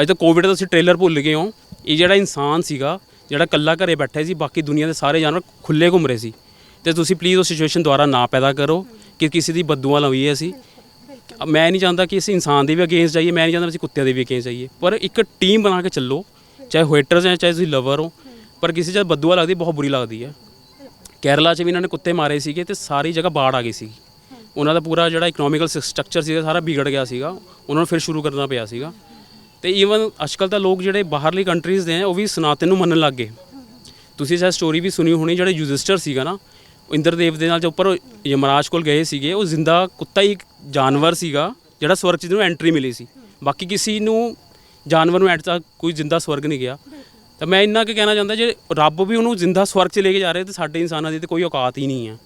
ਅੱਜ ਤਾਂ ਕੋਵਿਡ ਦਾ ਤੁਸੀਂ ਟ੍ਰੇਲਰ ਭੁੱਲ ਗਏ ਹੋ। ਇਹ ਜਿਹੜਾ ਇਨਸਾਨ ਸੀਗਾ, ਜਿਹੜਾ ਇਕੱਲਾ ਘਰੇ ਬੈਠਾ ਸੀ, ਬਾਕੀ ਦੁਨੀਆ ਦੇ ਸਾਰੇ ਜਾਨਵਰ ਖੁੱਲੇ ਘੁੰਮ ਰਹੇ ਸੀ। ਤੇ ਤੁਸੀਂ ਪਲੀਜ਼ ਉਹ ਸਿਚੁਏਸ਼ਨ ਦੁਬਾਰਾ ਨਾ ਪੈਦਾ ਕਰੋ ਕਿ ਕਿਸੇ ਦੀ ਬਦਦੁਆ ਲਵੀਏ ਅਸੀਂ। ਮੈਂ ਨਹੀਂ ਚਾਹੁੰਦਾ ਕਿ ਅਸੀਂ ਇਨਸਾਨ ਦੇ ਵੀ ਅਗੇਂਸਟ ਜਾਈਏ, ਮੈਂ ਨਹੀਂ ਚਾਹੁੰਦਾ ਅਸੀਂ ਕੁੱਤਿਆਂ ਦੇ ਵੀ ਅਗੇਂਸਟ ਜਾਈਏ। ਪਰ ਇੱਕ ਟੀਮ ਬਣਾ ਕੇ ਚੱਲੋ, ਚਾਹੇ ਹੋਏਟਰਸ ਹੈ ਚਾਹੇ ਤੁਸੀਂ ਲਵਰ ਹੋ, ਪਰ ਕਿਸੇ ਜਦ ਬਦਦੁਆ ਲੱਗਦੀ ਬਹੁਤ ਬੁਰੀ ਲੱਗਦੀ ਹੈ। ਕੇਰਲਾ 'ਚ ਵੀ ਇਹਨਾਂ ਨੇ ਕੁੱਤੇ ਮਾਰੇ ਸੀਗੇ ਤੇ ਸਾਰੀ ਜਗ੍ਹਾ ਬਾੜ ਆ ਗਈ ਸੀ। ਉਹਨਾਂ ਦਾ ਪੂਰਾ ਜਿਹੜਾ ਇਕਨੋਮਿਕਲ ਸਟਰਕਚਰ ਸੀਗਾ, ਸਾਰਾ ਵਿਗੜ ਗਿਆ ਸੀਗਾ। ਉਹਨਾਂ ਨੂੰ ਫਿਰ ਸ਼ੁਰੂ ਕਰਨਾ ਪਿਆ ਸੀਗਾ। ਤੇ ਈਵਨ ਅੱਜਕੱਲ ਤਾਂ ਲੋਕ ਜਿਹੜੇ ਬਾਹਰਲੀ ਕੰਟਰੀਜ਼ ਦੇ ਨੇ ਉਹ ਵੀ ਸਨਾਤਨ ਨੂੰ ਮੰਨਣ ਲੱਗ ਗਏ। ਤੁਸੀਂ ਸ਼ਾਇਦ ਸਟੋਰੀ ਵੀ ਸੁਣੀ ਹੋਣੀ, ਜਿਹੜਾ ਯੂਜਿਸਟਰ ਸੀਗਾ ਨਾ, ਉਹ ਇੰਦਰਦੇਵ ਦੇ ਨਾਲ ਜੋ ਉੱਪਰ ਯਮਰਾਜ ਕੋਲ ਗਏ ਸੀਗੇ, ਉਹ ਜ਼ਿੰਦਾ ਕੁੱਤਾ ਹੀ ਇੱਕ ਜਾਨਵਰ ਸੀਗਾ, ਜਿਹੜਾ ਸਵਰਗ 'ਚ ਨੂੰ ਐਂਟਰੀ ਮਿਲੀ ਸੀ। ਬਾਕੀ ਕਿਸੇ ਨੂੰ, ਜਾਨਵਰ ਨੂੰ ਐਡ ਤੱਕ ਕੋਈ ਜ਼ਿੰਦਾ ਸਵਰਗ ਨਹੀਂ ਗਿਆ। ਤਾਂ ਮੈਂ ਇੰਨਾ ਕੁ ਕਹਿਣਾ ਚਾਹੁੰਦਾ ਜੇ ਰੱਬ ਵੀ ਉਹਨੂੰ ਜ਼ਿੰਦਾ ਸਵਰਗ 'ਚ ਲੈ ਕੇ ਜਾ ਰਿਹਾ, ਤੇ ਸਾਡੇ ਇਨਸਾਨਾਂ ਦੀ ਤੇ ਕੋਈ ਔਕਾਤ ਹੀ ਨਹੀਂ ਹੈ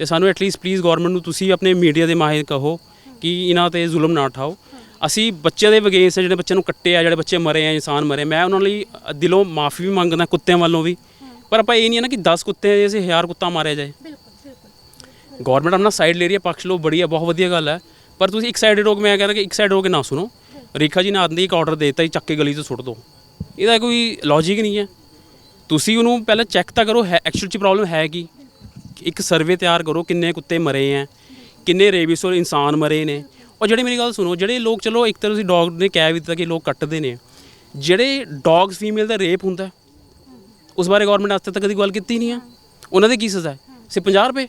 ਤੇ ਸਾਨੂੰ ਐਟਲੀਸਟ ਪਲੀਜ਼ ਗਵਰਨਮੈਂਟ ਨੂੰ ਤੁਸੀਂ ਆਪਣੇ ਮੀਡੀਆ ਦੇ ਮਾਹਿਰ ਕਹੋ ਕਿ ਇਹਨਾਂ ਤੇ ਜ਼ੁਲਮ ਨਾ ਉਠਾਓ। ਅਸੀਂ ਬੱਚਿਆਂ ਦੇ ਵਗੇਸ ਜਿਹੜੇ ਬੱਚਿਆਂ ਨੂੰ ਕੱਟੇ ਆ ਜਿਹੜੇ ਬੱਚੇ ਮਰੇ ਆ ਇਨਸਾਨ ਮਰੇ ਮੈਂ ਉਹਨਾਂ ਲਈ ਦਿਲੋਂ ਮਾਫੀ ਵੀ ਮੰਗਦਾ ਕੁੱਤਿਆਂ ਵੱਲੋਂ ਵੀ। ਪਰ ਆਪਾਂ ਇਹ ਨਹੀਂ ਹੈ ਨਾ ਕਿ 10 ਕੁੱਤੇ ਦੇ ਅਸੀਂ ਹਜ਼ਾਰ ਕੁੱਤਾ ਮਾਰਿਆ ਜਾਏ। ਗਵਰਨਮੈਂਟ ਆਪਣਾ ਸਾਈਡ ਲੈ ਰਹੀ ਹੈ ਪਕਸ਼ ਲੋ ਬੜੀ ਹੈ ਬਹੁਤ ਵਧੀਆ ਗੱਲ ਹੈ ਪਰ ਤੁਸੀਂ ਇੱਕ ਸਾਈਡਡ ਹੋ ਕੇ ਮੈਂ ਕਹਿੰਦਾ ਕਿ ਇੱਕ ਸਾਈਡ ਹੋ ਕੇ ਨਾ ਸੁਣੋ। ਰੇਖਾ ਜੀ ਨੇ ਆਦਮੀ ਇੱਕ ਆਰਡਰ ਦੇਤਾ ਹੀ ਚੱਕ ਕੇ ਗਲੀ 'ਚ ਸੁੱਟ ਦਿਓ ਇਹਦਾ ਕੋਈ ਲੌਜੀਕ ਨਹੀਂ ਹੈ ਤੁਸੀਂ ਉਹਨੂੰ ਪਹਿਲਾਂ ਚੈੱਕ ਤਾਂ ਕਰੋ ਹੈ ਐਕਚੁਅਲ 'ਚ ਪ੍ਰੋਬਲਮ ਹੈ ਕੀ? ਇੱਕ ਸਰਵੇ ਤਿਆਰ ਕਰੋ ਕਿੰਨੇ ਕੁੱਤੇ ਮਰੇ ਹੈ ਕਿੰਨੇ ਰੇਬੀਸ ਔਰ ਇਨਸਾਨ ਮਰੇ ਨੇ। ਔਰ ਜਿਹੜੇ ਮੇਰੀ ਗੱਲ ਸੁਣੋ ਜਿਹੜੇ ਲੋਕ ਚਲੋ ਇੱਕ ਤਰ੍ਹਾਂ ਤੁਸੀਂ ਡੌਗ ਨੇ ਕਹਿ ਵੀ ਦਿੱਤਾ ਕਿ ਲੋਕ ਕੱਟਦੇ ਨੇ ਜਿਹੜੇ ਡੌਗਸ ਫੀਮੇਲ ਦਾ ਰੇਪ ਹੁੰਦਾ ਉਸ ਬਾਰੇ ਗਵਰਨਮੈਂਟ ਅੱਜ ਤੱਕ ਕਦੀ ਗੱਲ ਕੀਤੀ ਨਹੀਂ ਆ। ਉਹਨਾਂ ਦੀ ਕੀ ਸਜ਼ਾ ਹੈ? ਸੇ 50 ਰੁਪਏ?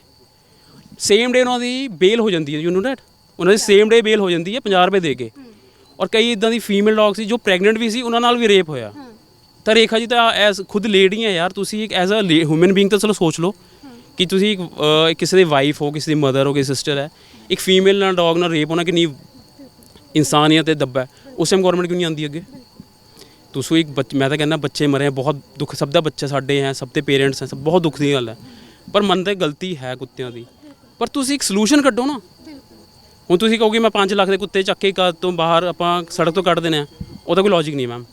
ਸੇਮ ਡੇ ਉਹਨਾਂ ਦੀ ਬੇਲ ਹੋ ਜਾਂਦੀ ਹੈ ਯੂ نو ਦੈਟ ਉਹਨਾਂ ਦੀ ਸੇਮ ਡੇ ਬੇਲ ਹੋ ਜਾਂਦੀ ਹੈ 50 ਰੁਪਏ ਦੇ ਕੇ। ਔਰ ਕਈ ਇਦਾਂ ਦੀ ਫੀਮੇਲ ਡੌਗ ਸੀ ਜੋ ਪ੍ਰੈਗਨੈਂਟ ਵੀ ਸੀ ਉਹਨਾਂ ਨਾਲ ਵੀ ਰੇਪ ਹੋਇਆ। ਤਾਂ ਰੇਖਾ ਜੀ ਤਾਂ ਐਸ ਖੁਦ ਲੇਡੀ ਹੈ ਯਾਰ ਤੁਸੀਂ ਇੱਕ ਐਜ਼ ਅ ਹਿਊਮਨ ਬੀਇੰਗ ਤਾਂ ਚਲੋ ਸੋਚ ਲਓ ਕਿ ਤੁਸੀਂ ਇੱਕ, ਕਿਸੇ ਦੀ ਵਾਈਫ ਹੋ ਕਿਸੇ ਦੀ ਮਦਰ ਹੋ ਕਿਸੇ ਸਿਸਟਰ ਹੈ। ਇੱਕ ਫੀਮੇਲ ਨਾਲ ਡੌਗ ਨਾਲ ਰੇਪ ਹੋਣਾ ਕਿੰਨੀ ਇਨਸਾਨੀਅਤ ਤੇ ਦੱਬਾ ਹੈ। ਉਸ ਟਾਈਮ ਗਵਰਨਮੈਂਟ ਕਿਉਂ ਨਹੀਂ ਆਉਂਦੀ ਅੱਗੇ? ਤੁਸੀਂ ਇੱਕ ਬੱਚ ਮੈਂ ਤਾਂ ਕਹਿੰਦਾ ਬੱਚੇ ਮਰੇ ਆ, ਬਹੁਤ ਦੁੱਖ ਸਭ ਦਾ ਬੱਚਾ ਸਾਡੇ ਹੈ ਸਭ ਦੇ ਪੇਰੈਂਟਸ ਹੈ ਸਭ ਬਹੁਤ ਦੁੱਖ ਦੀ ਗੱਲ ਹੈ। ਪਰ ਮੰਨਦੇ ਗਲਤੀ ਹੈ ਕੁੱਤਿਆਂ ਦੀ। ਪਰ ਤੁਸੀਂ ਇੱਕ ਸੋਲੂਸ਼ਨ ਕੱਢੋ ਨਾ। ਹੁਣ ਤੁਸੀਂ ਕਹੋਗੇ ਮੈਂ 5 ਲੱਖ ਦੇ ਕੁੱਤੇ ਚੱਕ ਕੇ ਘਰ ਤੋਂ ਬਾਹਰ ਆਪਾਂ ਸੜਕ ਤੋਂ ਕੱਢ ਦੇਣੇ ਆ ਉਹਦਾ ਕੋਈ ਲੌਜੀਕ ਨਹੀਂ ਮੈਮ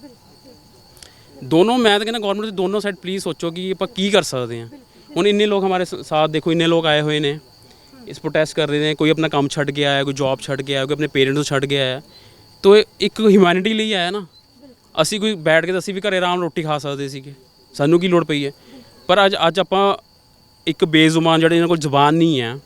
ਦੋਨੋਂ ਮੈਂ ਤਾਂ ਕਹਿੰਦਾ ਗਵਰਨਮੈਂਟ ਦੇ ਦੋਨੋਂ ਸਾਈਡ ਪਲੀਜ਼ ਸੋਚੋ ਕਿ ਆਪਾਂ ਕੀ ਕਰ ਸਕਦੇ ਹਾਂ। ਹੁਣ ਇੰਨੇ ਲੋਕ ਹਮਾਰੇ ਸਾਥ ਦੇਖੋ ਇੰਨੇ ਲੋਕ ਆਏ ਹੋਏ ਨੇ। ਇਸ ਪ੍ਰੋਟੈਸਟ ਕਰ ਰਹੇ ਨੇ ਕੋਈ ਆਪਣਾ ਕੰਮ ਛੱਡ ਕੇ ਆਇਆ ਕੋਈ ਜੌਬ ਛੱਡ ਕੇ ਆਇਆ ਕੋਈ ਆਪਣੇ ਪੇਰੈਂਟਸ ਨੂੰ ਛੱਡ ਕੇ ਆਇਆ। ਤੋ ਇੱਕ ਹਿਊਮੈਨਿਟੀ ਲਈ ਆਇਆ ਨਾ ਅਸੀਂ ਕੋਈ ਬੈਠ ਕੇ ਤਾਂ ਅਸੀਂ ਵੀ ਘਰੇ ਆਰਾਮ ਰੋਟੀ ਖਾ ਸਕਦੇ ਸੀਗੇ। ਸਾਨੂੰ ਕੀ ਲੋੜ ਪਈ ਹੈ? ਪਰ ਅੱਜ ਅੱਜ ਆਪਾਂ ਇੱਕ ਬੇਜ਼ੁਬਾਨ ਜਿਹੜੇ ਇਹਨਾਂ ਕੋਲ ਜ਼ੁਬਾਨ ਨਹੀਂ ਹੈ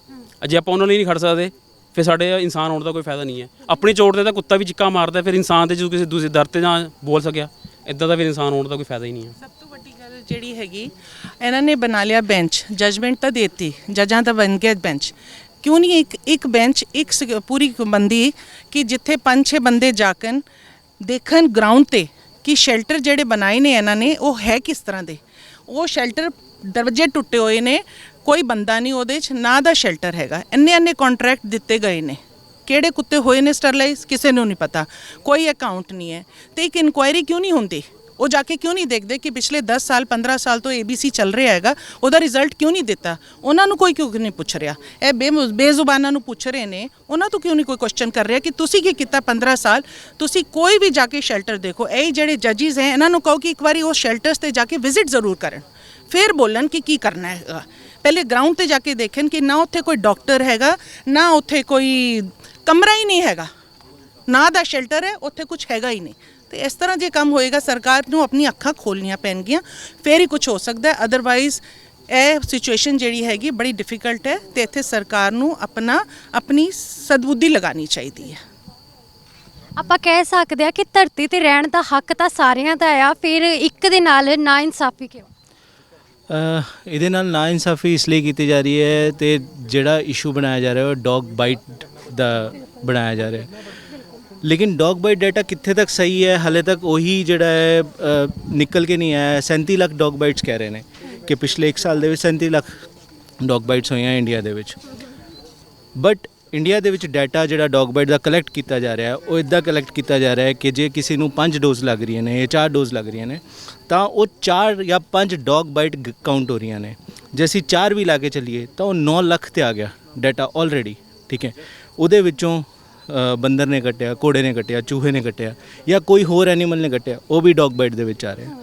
ਅਜੇ ਆਪਾਂ ਉਹਨਾਂ ਲਈ ਨਹੀਂ ਖੜ ਸਕਦੇ ਫਿਰ ਸਾਡੇ ਇਨਸਾਨ ਹੋਣ ਦਾ ਕੋਈ ਫਾਇਦਾ ਨਹੀਂ ਹੈ। ਆਪਣੀ ਚੋਟ ਤੇ ਤਾਂ ਕੁੱਤਾ ਵੀ ਚਿੱਕਾ ਮਾਰਦਾ ਫਿਰ ਇਨਸਾਨ ਤੇ ਜਦੋਂ ਕਿਸੇ ਦੂਸਰੇ ਦਰ ਤੇ ਨਾ ਬੋਲ ਸਕਿਆ ਇਦਾਂ ਦਾ ਫਿਰ ਇਨਸਾਨ ਹੋਣ ਦਾ ਕੋਈ ਫਾਇਦਾ ਹੀ ਨਹੀਂ ਹੈ। ਸਭ ਤੋਂ ਵੱਡੀ ਗੱਲ ਜਿਹੜੀ ਹੈਗੀ ਇਹਨਾਂ ਨੇ ਬਣਾ ਲਿਆ ਬੈਂਚ ਜਜਮੈਂਟ ਤਾਂ ਦੇਤੀ, ਜੱਜਾਂ ਦਾ ਬਣ ਗਿਆ ਬੈਂਚ ਕਿਉਂ ਨਹੀਂ ਇੱਕ ਇੱਕ ਬੈਂਚ ਇੱਕ ਸ- ਪੂਰੀ ਬੰਦੀ ਕਿ ਜਿੱਥੇ ਪੰਜ ਛੇ ਬੰਦੇ ਜਾਕਨ ਦੇਖਣ ਗਰਾਊਂਡ ਤੇ ਕਿ ਸ਼ੈਲਟਰ ਜਿਹੜੇ ਬਣਾਏ ਨੇ ਇਹਨਾਂ ਨੇ, ਉਹ ਹੈ ਕਿਸ ਤਰ੍ਹਾਂ ਦੇ। ਉਹ ਸ਼ੈਲਟਰ ਦਰਵਾਜ਼ੇ ਟੁੱਟੇ ਹੋਏ ਨੇ, ਕੋਈ ਬੰਦਾ ਨਹੀਂ ਉਹਦੇ 'ਚ, ਨਾ ਦਾ ਸ਼ੈਲਟਰ ਹੈਗਾ। ਇੰਨੇ ਇੰਨੇ ਕੰਟਰੈਕਟ ਦਿੱਤੇ ਗਏ ਨੇ। ਕਿਹੜੇ ਕੁੱਤੇ ਹੋਏ ਨੇ ਸਟਰਲਾਈਜ਼ ਕਿਸੇ ਨੂੰ ਨਹੀਂ ਪਤਾ। ਕੋਈ ਅਕਾਊਂਟ ਨਹੀਂ ਹੈ। ਤੇ ਇੱਕ ਇਨਕੁਆਇਰੀ ਕਿਉਂ ਨਹੀਂ ਹੁੰਦੀ? ਉਹ ਜਾ ਕੇ ਕਿਉਂ ਨਹੀਂ ਦੇਖਦੇ ਕਿ ਪਿਛਲੇ 10 ਸਾਲ 15 ਸਾਲ ਤੋਂ ABC ਚੱਲ ਰਿਹਾ ਹੈਗਾ, ਉਹਦਾ ਰਿਜ਼ਲਟ ਕਿਉਂ ਨਹੀਂ ਦਿੱਤਾ? ਉਹਨਾਂ ਨੂੰ ਕੋਈ ਕਿਉਂ ਨਹੀਂ ਪੁੱਛ ਰਿਹਾ? ਇਹ ਬੇ ਬੇਜ਼ੁਬਾਨਾਂ ਨੂੰ ਪੁੱਛ ਰਹੇ ਨੇ, ਉਹਨਾਂ ਤੋਂ ਕਿਉਂ ਨਹੀਂ ਕੋਈ ਕੁਐਸਚਨ ਕਰ ਰਿਹਾ ਕਿ ਤੁਸੀਂ ਕੀ ਕੀਤਾ 15 ਸਾਲ? ਤੁਸੀਂ ਕੋਈ ਵੀ ਜਾ ਕੇ ਸ਼ੈਲਟਰ ਦੇਖੋ, ਇਹ ਜਿਹੜੇ ਜੱਜਿਸ ਹੈ, ਇਹਨਾਂ ਨੂੰ ਕਹੋ ਕਿ ਇੱਕ ਵਾਰੀ ਉਹ ਸ਼ੈਲਟਰਸ ਤੇ ਜਾ ਕੇ ਵਿਜ਼ਿਟ ਜ਼ਰੂਰ ਕਰਨ। ਫਿਰ ਬੋਲਣ ਕਿ ਕੀ ਕਰਨਾ ਹੈਗਾ। ਪਹਿਲੇ ਗਰਾਊਂਡ ਤੇ ਜਾ ਕੇ ਦੇਖਣ ਕਿ ਨਾ ਉੱਥੇ ਕੋਈ ਡਾਕਟਰ ਹੈਗਾ, ਨਾ ਉੱਥੇ ਕੋਈ ਕਮਰਾ ਹੀ ਨਹੀਂ ਹੈਗਾ। ਨਾ ਦਾ ਸ਼ੈਲਟਰ ਹੈ, ਉੱਥੇ ਕੁਝ ਹੈਗਾ ਹੀ ਨਹੀਂ। ਤੇ ਇਸ ਤਰ੍ਹਾਂ ਜੇ ਕੰਮ ਹੋਏਗਾ ਸਰਕਾਰ ਨੂੰ ਆਪਣੀ ਅੱਖਾਂ ਖੋਲਣੀਆਂ ਪੈਣਗੀਆਂ ਫੇਰ ਹੀ ਕੁਝ ਹੋ ਸਕਦਾ ਹੈ। ਅਦਰਵਾਈਜ਼ ਇਹ ਸਿਚੁਏਸ਼ਨ ਜਿਹੜੀ ਹੈਗੀ ਬੜੀ ਡਿਫਿਕਲਟ ਹੈ ਤੇ ਇੱਥੇ ਸਰਕਾਰ ਨੂੰ ਆਪਣਾ ਆਪਣੀ ਸਦਬੁੱਧੀ ਲਗਾਉਣੀ ਚਾਹੀਦੀ ਹੈ। ਆਪਾਂ ਕਹਿ ਸਕਦੇ ਆ ਕਿ ਧਰਤੀ ਤੇ ਰਹਿਣ ਦਾ ਹੱਕ ਤਾਂ ਸਾਰਿਆਂ ਦਾ ਆ ਫਿਰ ਇੱਕ ਦੇ ਨਾਲ ਨਾ ਇਨਸਾਫੀ ਕਿਉਂ ਇਹਦੇ ਨਾਲ ਨਾ ਇਨਸਾਫੀ ਇਸ ਲਈ ਕੀਤੀ ਜਾ ਰਹੀ ਹੈ ਤੇ ਜਿਹੜਾ ਇਸ਼ੂ ਬਣਾਇਆ ਜਾ ਰਿਹਾ ਉਹ ਡੌਗ ਬਾਈਟ ਦਾ ਬਣਾਇਆ ਜਾ ਰਿਹਾ ਹੈ। ਲੇਕਿਨ ਡੌਗ ਬਾਈਟ ਡਾਟਾ ਕਿੱਥੇ ਤੱਕ ਸਹੀ ਹੈ? ਹਲੇ ਤੱਕ ਉਹੀ ਜਿਹੜਾ ਹੈ ਅ, ਨਿਕਲ ਕੇ ਨਹੀਂ ਆਇਆ। 37 ਲੱਖ ਡੌਗ ਬਾਈਟਸ ਕਹਿ ਰਹੇ ਨੇ ਕਿ ਪਿਛਲੇ 1 ਸਾਲ ਦੇ ਵਿੱਚ 37 ਲੱਖ ਡੌਗ ਬਾਈਟਸ ਹੋਈਆਂ ਇੰਡੀਆ ਦੇ ਵਿੱਚ। ਬਟ ਇੰਡੀਆ ਦੇ ਵਿੱਚ ਡਾਟਾ ਜਿਹੜਾ ਡੌਗ ਬਾਈਟ ਦਾ ਕਲੈਕਟ ਕੀਤਾ ਜਾ ਰਿਹਾ ਹੈ ਉਹ ਇਦਾਂ ਕਲੈਕਟ ਕੀਤਾ ਜਾ ਰਿਹਾ ਹੈ ਕਿ ਜੇ ਕਿਸੇ ਨੂੰ 5 ਡੋਜ਼ ਲੱਗ ਰਹੀਆਂ ਨੇ ਜਾਂ 4 ਡੋਜ਼ ਲੱਗ ਰਹੀਆਂ ਨੇ ਤਾਂ ਉਹ 4 ਜਾਂ 5 ਡੌਗ ਬਾਈਟ ਕਾਊਂਟ ਹੋ ਰਹੀਆਂ ਨੇ। ਜੇ ਅਸੀਂ 4 ਵੀ ਲਾ ਕੇ ਚੱਲੀਏ ਤਾਂ ਉਹ 9 ਲੱਖ ਤੇ ਆ ਗਿਆ ਡਾਟਾ ਆਲਰੇਡੀ ਠੀਕ ਹੈ। ਉਹਦੇ ਵਿੱਚੋਂ ਅ, ਬੰਦਰ ਨੇ ਕੱਟਿਆ ਘੋੜੇ ਨੇ ਕੱਟਿਆ ਚੂਹੇ ਨੇ ਕੱਟਿਆ ਜਾਂ ਕੋਈ ਹੋਰ ਐਨੀਮਲ ਨੇ ਕੱਟਿਆ ਉਹ ਵੀ ਡੌਗ ਬਾਈਟ ਦੇ ਵਿੱਚ ਆ ਰਿਹਾ।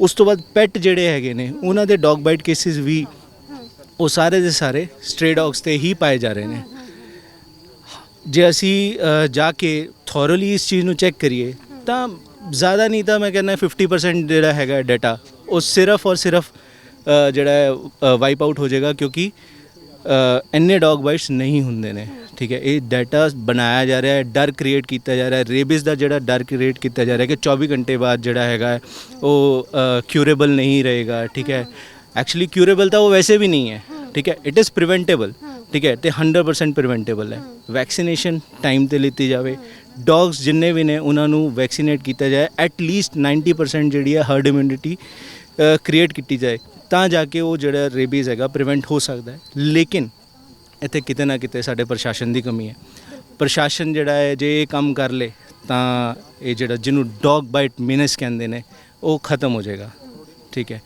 ਉਸ ਤੋਂ ਬਾਅਦ ਪੈਟ ਜਿਹੜੇ ਹੈਗੇ ਨੇ ਉਹਨਾਂ ਦੇ ਡੌਗ ਬਾਈਟ ਕੇਸਿਸ ਵੀ ਉਹ ਸਾਰੇ ਦੇ ਸਾਰੇ ਸਟ੍ਰੇ ਡੌਗਸ ਤੇ ਹੀ ਪਾਏ ਜਾ ਰਹੇ ਨੇ। ਜੇ ਅਸੀਂ ਅ, ਜਾ ਕੇ ਥੋਰਲੀ ਇਸ ਚੀਜ਼ ਨੂੰ ਚੈੱਕ ਕਰੀਏ ਤਾਂ ਜ਼ਿਆਦਾ ਨਹੀਂ ਤਾਂ ਮੈਂ ਕਹਿੰਦਾ 50% ਜਿਹੜਾ ਹੈਗਾ ਡਾਟਾ ਉਹ ਸਿਰਫ ਔਰ ਸਿਰਫ ਅ, ਜਿਹੜਾ ਹੈ ਵਾਈਪ ਆਊਟ ਹੋ ਜਾਏਗਾ ਕਿਉਂਕਿ ਇੰਨੇ ਡੌਗ ਬਾਈਟਸ ਨਹੀਂ ਹੁੰਦੇ ਨੇ, ਠੀਕ ਹੈ? ਇਹ ਡਾਟਾ ਬਣਾਇਆ ਜਾ ਰਿਹਾ ਹੈ, ਡਰ ਕ੍ਰੀਏਟ ਕੀਤਾ ਜਾ ਰਿਹਾ ਹੈ ਰੇਬਿਸ ਦਾ ਜਿਹੜਾ ਡਰ ਕ੍ਰੀਏਟ ਕੀਤਾ ਜਾ ਰਿਹਾ ਹੈ ਕਿ 24 ਘੰਟੇ ਬਾਅਦ ਜਿਹੜਾ ਹੈਗਾ ਉਹ ਕਿਊਰੇਬਲ ਨਹੀਂ ਰਹੇਗਾ, ਠੀਕ ਹੈ? ਐਕਚੁਅਲੀ ਕਿਊਰੇਬਲ ਤਾਂ ਉਹ ਵੈਸੇ ਵੀ ਨਹੀਂ ਹੈ, ਠੀਕ ਹੈ? ਇਟ ਇਜ਼ ਪ੍ਰੀਵੈਂਟੇਬਲ ਠੀਕ ਹੈ? ਤੇ 100% ਪ੍ਰੀਵੈਂਟੇਬਲ ਹੈ। ਵੈਕਸੀਨੇਸ਼ਨ ਟਾਈਮ ਤੇ ਲਿੱਤੀ ਜਾਵੇ। ਡੌਗਸ ਜਿੰਨੇ ਵੀ ਨੇ, ਉਹਨਾਂ ਨੂੰ ਵੈਕਸੀਨੇਟ ਕੀਤਾ ਜਾਏ ਐਟ ਲੀਸਟ 90% ਜਿਹੜੀ ਹੈ ਹਰਡ ਇਮਿਊਨਿਟੀ ਕ੍ਰੀਏਟ ਕੀਤੀ ਜਾਏ। ਤਾਂ ਜਾ ਕੇ ਉਹ ਜਿਹੜਾ ਰੇਬੀਜ਼ ਹੈਗਾ ਪ੍ਰੀਵੈਂਟ ਹੋ ਸਕਦਾ ਹੈ। ਲੇਕਿਨ ਇੱਥੇ ਕਿਤੇ ਨਾ ਕਿਤੇ ਸਾਡੇ ਪ੍ਰਸ਼ਾਸਨ ਦੀ ਕਮੀ ਹੈ। ਪ੍ਰਸ਼ਾਸਨ ਜਿਹੜਾ ਹੈ, ਜੇ ਇਹ ਕੰਮ ਕਰ ਲੇ, ਤਾਂ ਇਹ ਜਿਹੜਾ ਜਿਹਨੂੰ ਡੌਗ ਬਾਈਟ ਮੀਨਸ ਕਹਿੰਦੇ ਨੇ, ਉਹ ਖਤਮ ਹੋ ਜਾਏਗਾ। ਠੀਕ ਹੈ।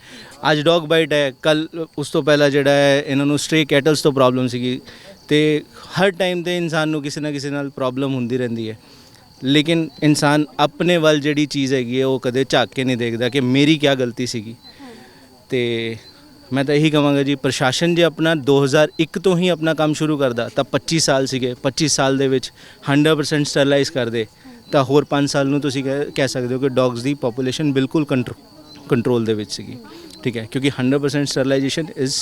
ਅੱਜ ਡੌਗ ਬਾਈਟ ਹੈ, ਕੱਲ ਉਸ ਤੋਂ ਪਹਿਲਾਂ ਜਿਹੜਾ ਹੈ, ਇਹਨਾਂ ਨੂੰ ਸਟ੍ਰੇ ਕੈਟਲਸ ਤੋਂ ਪ੍ਰੋਬਲਮ ਸੀਗੀ। ਤੇ ਹਰ ਟਾਈਮ ਤੇ ਇਨਸਾਨ ਨੂੰ ਕਿਸੇ ਨਾ ਕਿਸੇ ਨਾਲ ਪ੍ਰੋਬਲਮ ਹੁੰਦੀ ਰਹਿੰਦੀ ਹੈ। ਲੇਕਿਨ ਇਨਸਾਨ ਆਪਣੇ ਵੱਲ ਜਿਹੜੀ ਚੀਜ਼ ਹੈਗੀ ਹੈ, ਉਹ ਕਦੇ ਝਾਕ ਕੇ ਨਹੀਂ ਦੇਖਦਾ ਕਿ ਮੇਰੀ ਕੀ ਗਲਤੀ ਸੀਗੀ। ਤੇ ਮੈਂ ਤਾਂ ਇਹੀ ਕਹਾਂਗਾ ਜੀ, ਪ੍ਰਸ਼ਾਸਨ ਜੇ ਆਪਣਾ 2001 ਤੋਂ ਹੀ ਆਪਣਾ ਕੰਮ ਸ਼ੁਰੂ ਕਰਦਾ, ਤਾਂ 25 ਸਾਲ ਸੀਗੇ। 25 ਸਾਲ ਦੇ ਵਿੱਚ 100% ਸਟਰਲਾਈਜ਼ ਕਰਦੇ। ਤਾਂ ਹੋਰ 5 ਸਾਲ ਨੂੰ ਤੁਸੀਂ ਕਹਿ ਕਹਿ ਸਕਦੇ ਹੋ ਕਿ ਡੌਗਸ ਦੀ ਪੋਪੂਲੇਸ਼ਨ ਬਿਲਕੁਲ ਕੰਟਰੋਲ ਕੰਟਰੋਲ ਦੇ ਵਿੱਚ ਸੀਗੀ। ਠੀਕ ਹੈ, ਕਿਉਂਕਿ 100% sterilization is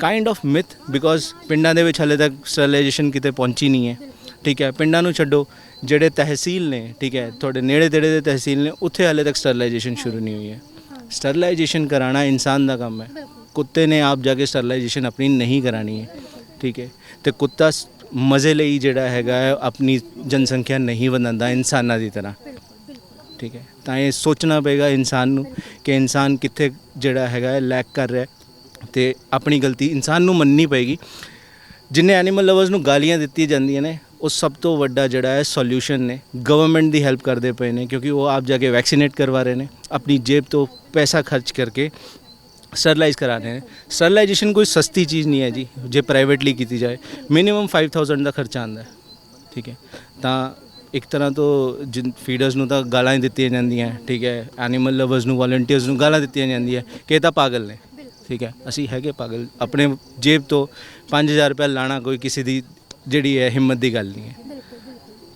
kind of myth because ਪਿੰਡਾਂ ਦੇ ਵਿੱਚ ਹਲੇ ਤੱਕ ਸਟਰਲਾਈਜੇਸ਼ਨ ਕਿਤੇ ਪਹੁੰਚੀ ਨਹੀਂ ਹੈ। ਠੀਕ ਹੈ, ਪਿੰਡਾਂ ਨੂੰ ਛੱਡੋ, ਜਿਹੜੇ ਤਹਿਸੀਲ ਨੇ, ਠੀਕ ਹੈ, ਤੁਹਾਡੇ ਨੇੜੇ ਤੇੜੇ ਦੇ ਤਹਿਸੀਲ ਨੇ, ਉੱਥੇ ਹਲੇ ਤੱਕ ਸਟਰਲਾਈਜੇਸ਼ਨ ਸ਼ੁਰੂ ਨਹੀਂ ਹੋਈ ਹੈ। ਸਟਰਲਾਈਜੇਸ਼ਨ ਕਰਾਣਾ ਇਨਸਾਨ ਦਾ ਕੰਮ ਹੈ ਕੁੱਤੇ ਨੇ ਆਪ ਜਾ ਕੇ ਸਟਰਲਾਈਜੇਸ਼ਨ ਆਪਣੀ ਨਹੀਂ ਕਰਾਣੀ ਹੈ ਠੀਕ ਹੈ ਤੇ ਕੁੱਤਾ ਮਜ਼ੇ ਲਈ ਜਿਹੜਾ ਹੈਗਾ ਆਪਣੀ ਜਨਸੰਖਿਆ ਨਹੀਂ ਵਧਾਉਂਦਾ ਇਨਸਾਨਾਂ ਦੀ ਤਰ੍ਹਾਂ ਠੀਕ ਹੈ ਤਾਂ ਇਹ ਸੋਚਣਾ ਪਏਗਾ ਇਨਸਾਨ ਨੂੰ ਕਿ ਇਨਸਾਨ ਕਿੱਥੇ ਜਿਹੜਾ ਹੈਗਾ ਲੈਕ ਕਰ ਰਿਹਾ ਤੇ ਆਪਣੀ ਗਲਤੀ ਇਨਸਾਨ ਨੂੰ ਮੰਨਣੀ ਪਏਗੀ ਜਿੰਨੇ ਐਨੀਮਲ ਲਵਰਸ ਨੂੰ ਗਾਲੀਆਂ ਦਿੱਤੀਆਂ ਜਾਂਦੀਆਂ ਨੇ ਉਹ ਸਭ ਤੋਂ ਵੱਡਾ ਜਿਹੜਾ ਹੈ ਸੋਲੂਸ਼ਨ ਨੇ ਗਵਰਨਮੈਂਟ ਦੀ ਹੈਲਪ ਕਰਦੇ ਪਏ ਨੇ ਕਿਉਂਕਿ ਉਹ ਆਪ ਜਾ ਕੇ ਵੈਕਸੀਨੇਟ ਕਰਵਾ ਰਹੇ ਨੇ ਆਪਣੀ ਜੇਬ ਤੋਂ ਪੈਸਾ ਖਰਚ ਕਰਕੇ ਸਟਰਲਾਈਜ਼ ਕਰਾ ਰਹੇ ਨੇ। ਸਟਰਲਾਈਜੇਸ਼ਨ ਕੋਈ ਸਸਤੀ ਚੀਜ਼ ਨਹੀਂ ਹੈ ਜੀ ਜੇ ਪ੍ਰਾਈਵੇਟਲੀ ਕੀਤੀ ਜਾਏ। ਮਿਨੀਮਮ 5000 ਦਾ ਖਰਚਾ ਆਉਂਦਾ ਹੈ। ਠੀਕ ਹੈ। ਤਾਂ ਇੱਕ ਤਰ੍ਹਾਂ ਤੋਂ ਜਿਨ ਫੀਡਰਸ ਨੂੰ ਤਾਂ ਗਾਲਾਂ ਹੀ ਦਿੱਤੀਆਂ ਜਾਂਦੀਆਂ ਠੀਕ ਹੈ। ਐਨੀਮਲ ਲਵਰਸ ਨੂੰ ਵਾਲੰਟੀਅਰਸ ਨੂੰ ਗਾਲਾਂ ਦਿੱਤੀਆਂ ਜਾਂਦੀਆਂ ਕਿ ਇਹ ਤਾਂ ਪਾਗਲ ਨੇ। ਠੀਕ ਹੈ। ਅਸੀਂ ਹੈਗੇ ਪਾਗਲ। ਆਪਣੇ ਜੇਬ ਤੋਂ 5000 ਰੁਪਏ ਲਾਣਾ ਕੋਈ ਕਿਸੇ ਦੀ ਜਿਹੜੀ ਹੈ ਹਿੰਮਤ ਦੀ ਗੱਲ ਨਹੀਂ ਹੈ।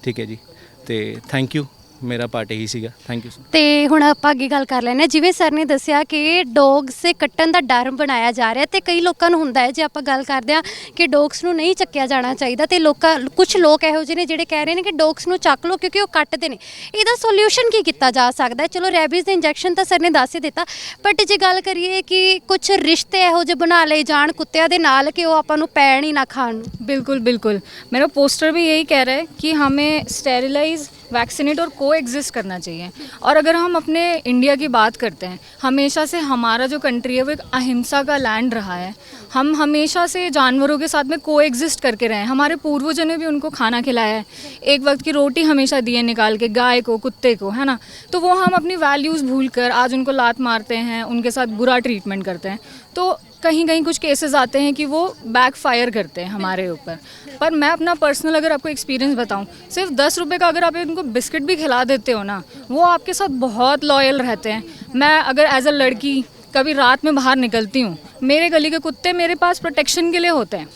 ਠੀਕ ਹੈ ਜੀ। ਤੇ ਥੈਂਕ ਯੂ ਮੇਰਾ ਪਾਰਟ ਇਹੀ ਸੀਗਾ ਥੈਂਕ ਯੂ ਤੇ ਹੁਣ ਆਪਾਂ ਅੱਗੇ ਗੱਲ ਕਰ ਲੈਂਦੇ ਹਾਂ ਜਿਵੇਂ ਸਰ ਨੇ ਦੱਸਿਆ ਕਿ ਡੌਗਸ ਸੇ ਕੱਟਣ ਦਾ ਡਰ ਬਣਾਇਆ ਜਾ ਰਿਹਾ ਤੇ ਕਈ ਲੋਕਾਂ ਨੂੰ ਹੁੰਦਾ ਹੈ ਜੇ ਆਪਾਂ ਗੱਲ ਕਰਦੇ ਹਾਂ ਕਿ ਡੌਗਸ ਨੂੰ ਨਹੀਂ ਚੱਕਿਆ ਜਾਣਾ ਚਾਹੀਦਾ ਤੇ ਲੋਕਾਂ ਕੁਝ ਲੋਕ ਇਹੋ ਜਿਹੇ ਨੇ ਜਿਹੜੇ ਕਹਿ ਰਹੇ ਨੇ ਕਿ ਡੌਗਸ ਨੂੰ ਚੱਕ ਲਓ ਕਿਉਂਕਿ ਉਹ ਕੱਟਦੇ ਨੇ ਇਹਦਾ ਸੋਲੂਸ਼ਨ ਕੀ ਕੀਤਾ ਜਾ ਸਕਦਾ ਹੈ ਚਲੋ ਰੈਬੀਜ਼ ਦੇ ਇੰਜੈਕਸ਼ਨ ਤਾਂ ਸਰ ਨੇ ਦੱਸ ਹੀ ਦਿੱਤਾ ਬਟ ਜੇ ਗੱਲ ਕਰੀਏ ਕਿ ਕੁਝ ਰਿਸ਼ਤੇ ਇਹੋ ਜਿਹੇ ਬਣਾ ਲਏ ਜਾਣ ਕੁੱਤਿਆਂ ਦੇ ਨਾਲ ਕਿ ਉਹ ਆਪਾਂ ਨੂੰ ਪੈਣ ਹੀ ਨਾ ਖਾਣ ਨੂੰ बिल्कुल बिल्कुल मेरा पोस्टर भी यही कह रहा है कि हमें स्टेरिलाइज वैक्सीनेट और को एग्जिस्ट करना चाहिए। और अगर हम अपने इंडिया की बात करते हैं, हमेशा से हमारा जो कंट्री है, वो एक अहिंसा का लैंड रहा है। हम हमेशा से जानवरों के साथ में को एग्जिस्ट करके रहे हैं। हमारे पूर्वजों ने भी उनको खाना खिलाया है। एक वक्त की रोटी हमेशा दी है निकाल के, गाय को, कुत्ते को, है ना? तो वो हम अपनी वैल्यूज़ भूल कर आज उनको लात मारते हैं, उनके साथ बुरा ट्रीटमेंट करते हैं। तो कहीं कहीं कुछ केसेस आते हैं कि वो बैक फायर करते हैं हमारे ऊपर। पर मैं अपना पर्सनल अगर आपको एक्सपीरियंस बताऊँ, सिर्फ़ दस रुपये का अगर आप उनको बिस्किट भी खिला देते हो ना, वो आपके साथ बहुत लॉयल रहते हैं। मैं अगर एज अ लड़की कभी रात में बाहर निकलती हूँ, मेरे गली के कुत्ते मेरे पास प्रोटेक्शन के लिए होते हैं।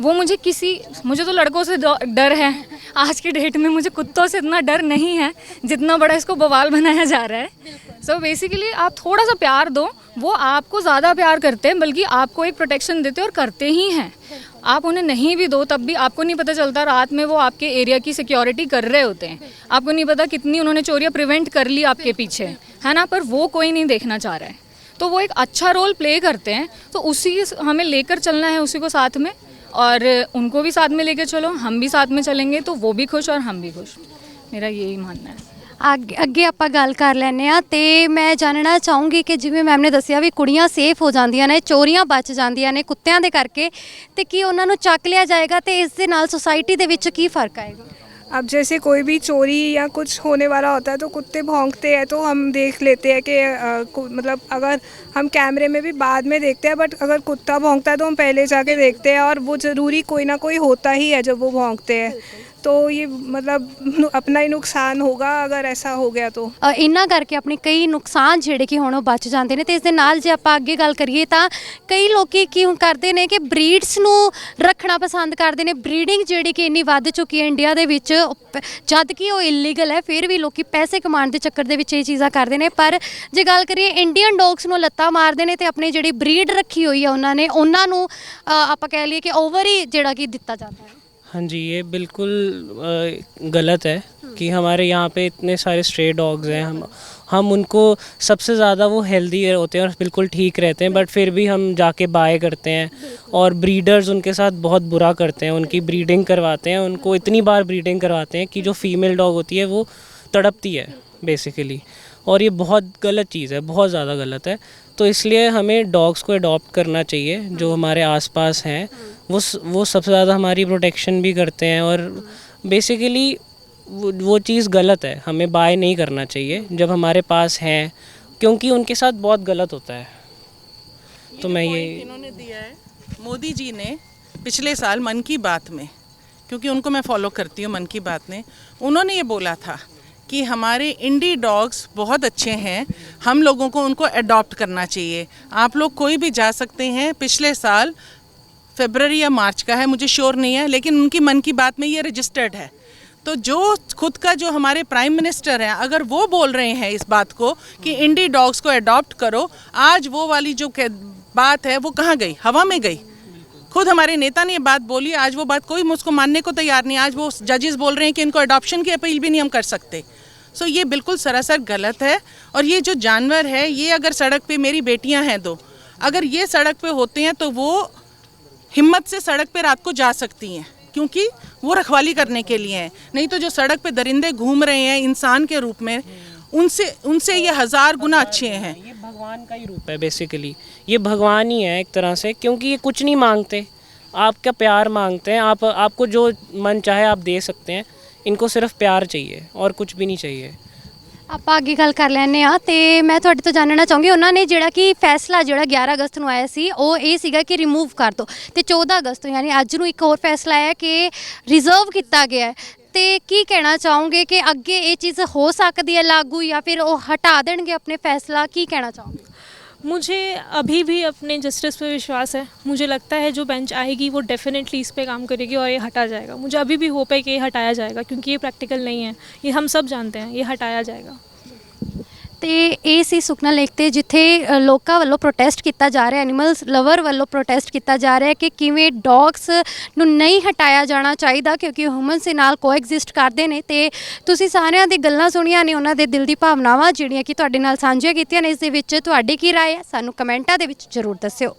वो मुझे किसी, मुझे तो लड़कों से डर है। आज के डेट में मुझे कुत्तों से इतना डर नहीं है, जितना बड़ा इसको बवाल बनाया जा रहा है। सो so बेसिकली आप थोड़ा सा प्यार दो, वो आपको ज़्यादा प्यार करते हैं, बल्कि आपको एक प्रोटेक्शन देते और करते ही हैं। आप उन्हें नहीं भी दो, तब भी आपको नहीं पता चलता रात में वो आपके एरिया की सिक्योरिटी कर रहे होते हैं। आपको नहीं पता कितनी उन्होंने चोरियाँ प्रिवेंट कर ली आपके पीछे, है ना? पर वो कोई नहीं देखना चाह रहा है। तो वो एक अच्छा रोल प्ले करते हैं तो उसी हमें लेकर चलना है, उसी को साथ में। और उनको भी साथ में लेकर चलो हम भी साथ में चलेंगे तो वो भी खुश और हम भी खुश मेरा यही मानना है ਅੱਗੇ ਅੱਗੇ ਆਪਾਂ ਗੱਲ ਕਰ ਲੈਂਦੇ ਆ ਤੇ ਮੈਂ ਜਾਣਨਾ ਚਾਹੂੰਗੀ ਕਿ ਜਿਵੇਂ ਮੈਮ ਨੇ ਦੱਸਿਆ ਵੀ ਕੁੜੀਆਂ ਸੇਫ ਹੋ ਜਾਂਦੀਆਂ ਨੇ ਚੋਰੀਆਂ ਬਚ ਜਾਂਦੀਆਂ ਨੇ ਕੁੱਤਿਆਂ ਦੇ ਕਰਕੇ ਤੇ ਕੀ ਉਹਨਾਂ ਨੂੰ ਚੱਕ ਲਿਆ ਜਾਏਗਾ ਤੇ ਇਸ ਦੇ ਨਾਲ ਸੁਸਾਇਟੀ ਦੇ ਵਿੱਚ ਕੀ ਫਰਕ ਆਏਗਾ अब जैसे कोई भी चोरी या कुछ होने वाला होता है तो कुत्ते भौंकते हैं तो हम देख लेते हैं कि मतलब अगर हम कैमरे में भी बाद में देखते हैं, बट अगर कुत्ता भौंकता है तो हम पहले जाके देखते हैं और वो ज़रूरी कोई ना कोई होता ही है जब वो भौंकते हैं। तो ये मतलब नु- अपना ही नुकसान होगा अगर ऐसा हो गया तो ਅ, ਇਹਨਾਂ ਕਰਕੇ ਆਪਣੇ ਕਈ ਨੁਕਸਾਨ ਜਿਹੜੇ ਕਿ ਹੁਣ ਉਹ ਬਚ ਜਾਂਦੇ ਨੇ ਤੇ ਇਸ ਦੇ ਨਾਲ ਜੇ ਆਪਾਂ ਅੱਗੇ ਗੱਲ ਕਰੀਏ ਤਾਂ ਕਈ ਲੋਕੀ ਕੀ ਕਰਦੇ ਨੇ ਕਿ ਬਰੀਡਸ ਨੂੰ ਰੱਖਣਾ ਪਸੰਦ ਕਰਦੇ ਨੇ ਬਰੀਡਿੰਗ ਜਿਹੜੀ ਕਿ ਇੰਨੀ ਵੱਧ ਚੁੱਕੀ ਹੈ ਇੰਡੀਆ ਦੇ ਵਿੱਚ ਉਹ ਪ- ਜਦ ਕਿ ਉਹ ਇਲੀਗਲ ਹੈ ਫਿਰ ਵੀ ਲੋਕੀ ਪੈਸੇ ਕਮਾਉਣ ਦੇ ਚੱਕਰ ਦੇ ਵਿੱਚ ਇਹ ਚੀਜ਼ਾਂ ਕਰਦੇ ਨੇ ਪਰ ਜੇ ਗੱਲ ਕਰੀਏ ਇੰਡੀਅਨ ਡੌਗਸ ਨੂੰ ਲੱਤਾਂ ਮਾਰਦੇ ਨੇ ਤੇ ਆਪਣੀ ਜਿਹੜੀ ਬਰੀਡ ਰੱਖੀ ਹੋਈ ਹੈ ਉਹਨਾਂ ਨੇ ਉਹਨਾਂ ਨੂੰ ਅ, ਆਪਾਂ ਕਹਿ ਲਈਏ ਕਿ ਓਵਰ ਹੀ ਜਿਹੜਾ ਕਿ ਦਿੱਤਾ ਜਾਂਦਾ ਹੈ हाँ जी, ये बिल्कुल गलत है कि हमारे यहाँ पे इतने सारे स्ट्रे डॉग्स हैं। हम हम उनको सबसे ज़्यादा वो हेल्दी होते हैं और बिल्कुल ठीक रहते हैं बट फिर भी हम जाके बाय करते हैं और ब्रीडर्स उनके साथ बहुत बुरा करते हैं, उनकी ब्रीडिंग करवाते हैं, उनको इतनी बार ब्रीडिंग करवाते हैं कि जो फीमेल डॉग होती है वो तड़पती है बेसिकली और ये बहुत गलत चीज़ है, बहुत ज़्यादा गलत है। तो इसलिए हमें डॉग्स को अडॉप्ट करना चाहिए जो हमारे आसपास हैं। वो वो सबसे ज़्यादा हमारी प्रोटेक्शन भी करते हैं और बेसिकली वो वो चीज़ गलत है। हमें बाय नहीं करना चाहिए जब हमारे पास हैं क्योंकि उनके साथ बहुत गलत होता है। तो मैं ये इन्होंने दिया है मोदी जी ने पिछले साल मन की बात में क्योंकि उनको मैं फॉलो करती हूँ मन की बात में उन्होंने ये बोला था कि हमारे इंडी डॉग्स बहुत अच्छे हैं। हम लोगों को उनको अडॉप्ट करना चाहिए। आप लोग कोई भी जा सकते हैं, पिछले साल फेबररी या मार्च का है, मुझे श्योर नहीं है, लेकिन उनकी मन की बात में ये रजिस्टर्ड है। तो जो खुद का जो हमारे प्राइम मिनिस्टर हैं, अगर वो बोल रहे हैं इस बात को कि इंडी डॉग्स को अडॉप्ट करो, आज वो वाली जो बात है, वो कहाँ गई? हवा में गई। खुद हमारे नेता ने ये बात बोली, आज वो बात कोई मुझको मानने को तैयार नहीं, आज वो जजेस बोल रहे हैं कि इनको अडॉप्शन की अपील भी नहीं हम कर सकते। सो ये बिल्कुल सरासर गलत है और ये जो जानवर है, ये अगर सड़क पे मेरी बेटियाँ हैं दो, अगर ये सड़क पे होते हैं तो वो हिम्मत से सड़क पे रात को जा सकती हैं, क्योंकि वो रखवाली करने के लिए हैं। नहीं तो जो सड़क पे दरिंदे घूम रहे हैं इंसान के रूप में उनसे उनसे ये हज़ार गुना अच्छे हैं ये भगवान का ही रूप है बेसिकली ये भगवान ही है एक तरह से क्योंकि ये कुछ नहीं मांगते आपका प्यार मांगते हैं आप आपको जो मन चाहे आप दे सकते हैं इनको सिर्फ प्यार चाहिए और कुछ भी नहीं चाहिए ਆਪਾਂ ਅੱਗੇ ਗੱਲ ਕਰ ਲੈਂਦੇ ਆ ਤੇ ਮੈਂ ਤੁਹਾਡੇ ਤੋਂ ਜਾਣਨਾ ਚਾਹੂੰਗੀ ਉਹਨਾਂ ਨੇ ਜਿਹੜਾ ਕਿ ਫੈਸਲਾ ਜਿਹੜਾ 11 ਅਗਸਤ ਨੂੰ ਆਇਆ ਸੀ ਉਹ ਇਹ ਸੀਗਾ ਕਿ ਰਿਮੂਵ ਕਰ ਦਿਓ ਤੇ 14 ਅਗਸਤ ਨੂੰ ਯਾਨੀ ਅੱਜ ਨੂੰ ਇੱਕ ਹੋਰ ਫੈਸਲਾ ਆਇਆ ਕਿ ਰਿਜ਼ਰਵ ਕੀਤਾ ਗਿਆ ਹੈ ਤੇ ਕੀ ਕਹਿਣਾ ਚਾਹੋਗੇ ਕਿ ਅੱਗੇ ਇਹ ਚੀਜ਼ ਹੋ ਸਕਦੀ ਹੈ ਲਾਗੂ ਜਾਂ ਫਿਰ ਉਹ ਹਟਾ ਦੇਣਗੇ ਆਪਣੇ ਫੈਸਲਾ ਕੀ ਕਹਿਣਾ ਚਾਹੋਗੇ मुझे अभी भी अपने जस्टिस पे विश्वास है मुझे लगता है जो बेंच आएगी वो डेफिनेटली इस पे काम करेगी और ये हटा जाएगा मुझे अभी भी होप है कि ये हटाया जाएगा क्योंकि ये प्रैक्टिकल नहीं है ये हम सब जानते हैं ये हटाया जाएगा ਤੇ ਇਹ ਸੀ ਸੁਖਨਾ ਲੇਖ ਤੇ ਜਿੱਥੇ ਲੋਕਾਂ ਵੱਲੋਂ ਪ੍ਰੋਟੈਸਟ ਕੀਤਾ ਜਾ ਰਿਹਾ ਐਨੀਮਲਸ ਲਵਰ ਵੱਲੋਂ ਪ੍ਰੋਟੈਸਟ ਕੀਤਾ ਜਾ ਰਿਹਾ ਕਿ ਕਿਵੇਂ ਡੌਗਸ ਨੂੰ ਨਹੀਂ ਹਟਾਇਆ ਜਾਣਾ ਚਾਹੀਦਾ ਕਿਉਂਕਿ ਹਿਊਮਨਸ ਦੇ ਨਾਲ ਕੋਐਗਜ਼ਿਸਟ ਕਰਦੇ ਨੇ ਤੇ ਤੁਸੀਂ ਸਾਰਿਆਂ ਦੀ ਗੱਲਾਂ ਸੁਣੀਆਂ ਨੇ ਉਹਨਾਂ ਦੇ ਦਿਲ ਦੀ ਭਾਵਨਾਵਾਂ ਜਿਹੜੀਆਂ ਕਿ ਤੁਹਾਡੇ ਨਾਲ ਸਾਂਝੀਆਂ ਕੀਤੀਆਂ ਨੇ, ਇਸ ਦੇ ਵਿੱਚ ਤੁਹਾਡੀ ਕੀ ਰਾਏ ਹੈ? ਸਾਨੂੰ ਕਮੈਂਟਾਂ ਦੇ ਵਿੱਚ ਜ਼ਰੂਰ ਦੱਸਿਓ।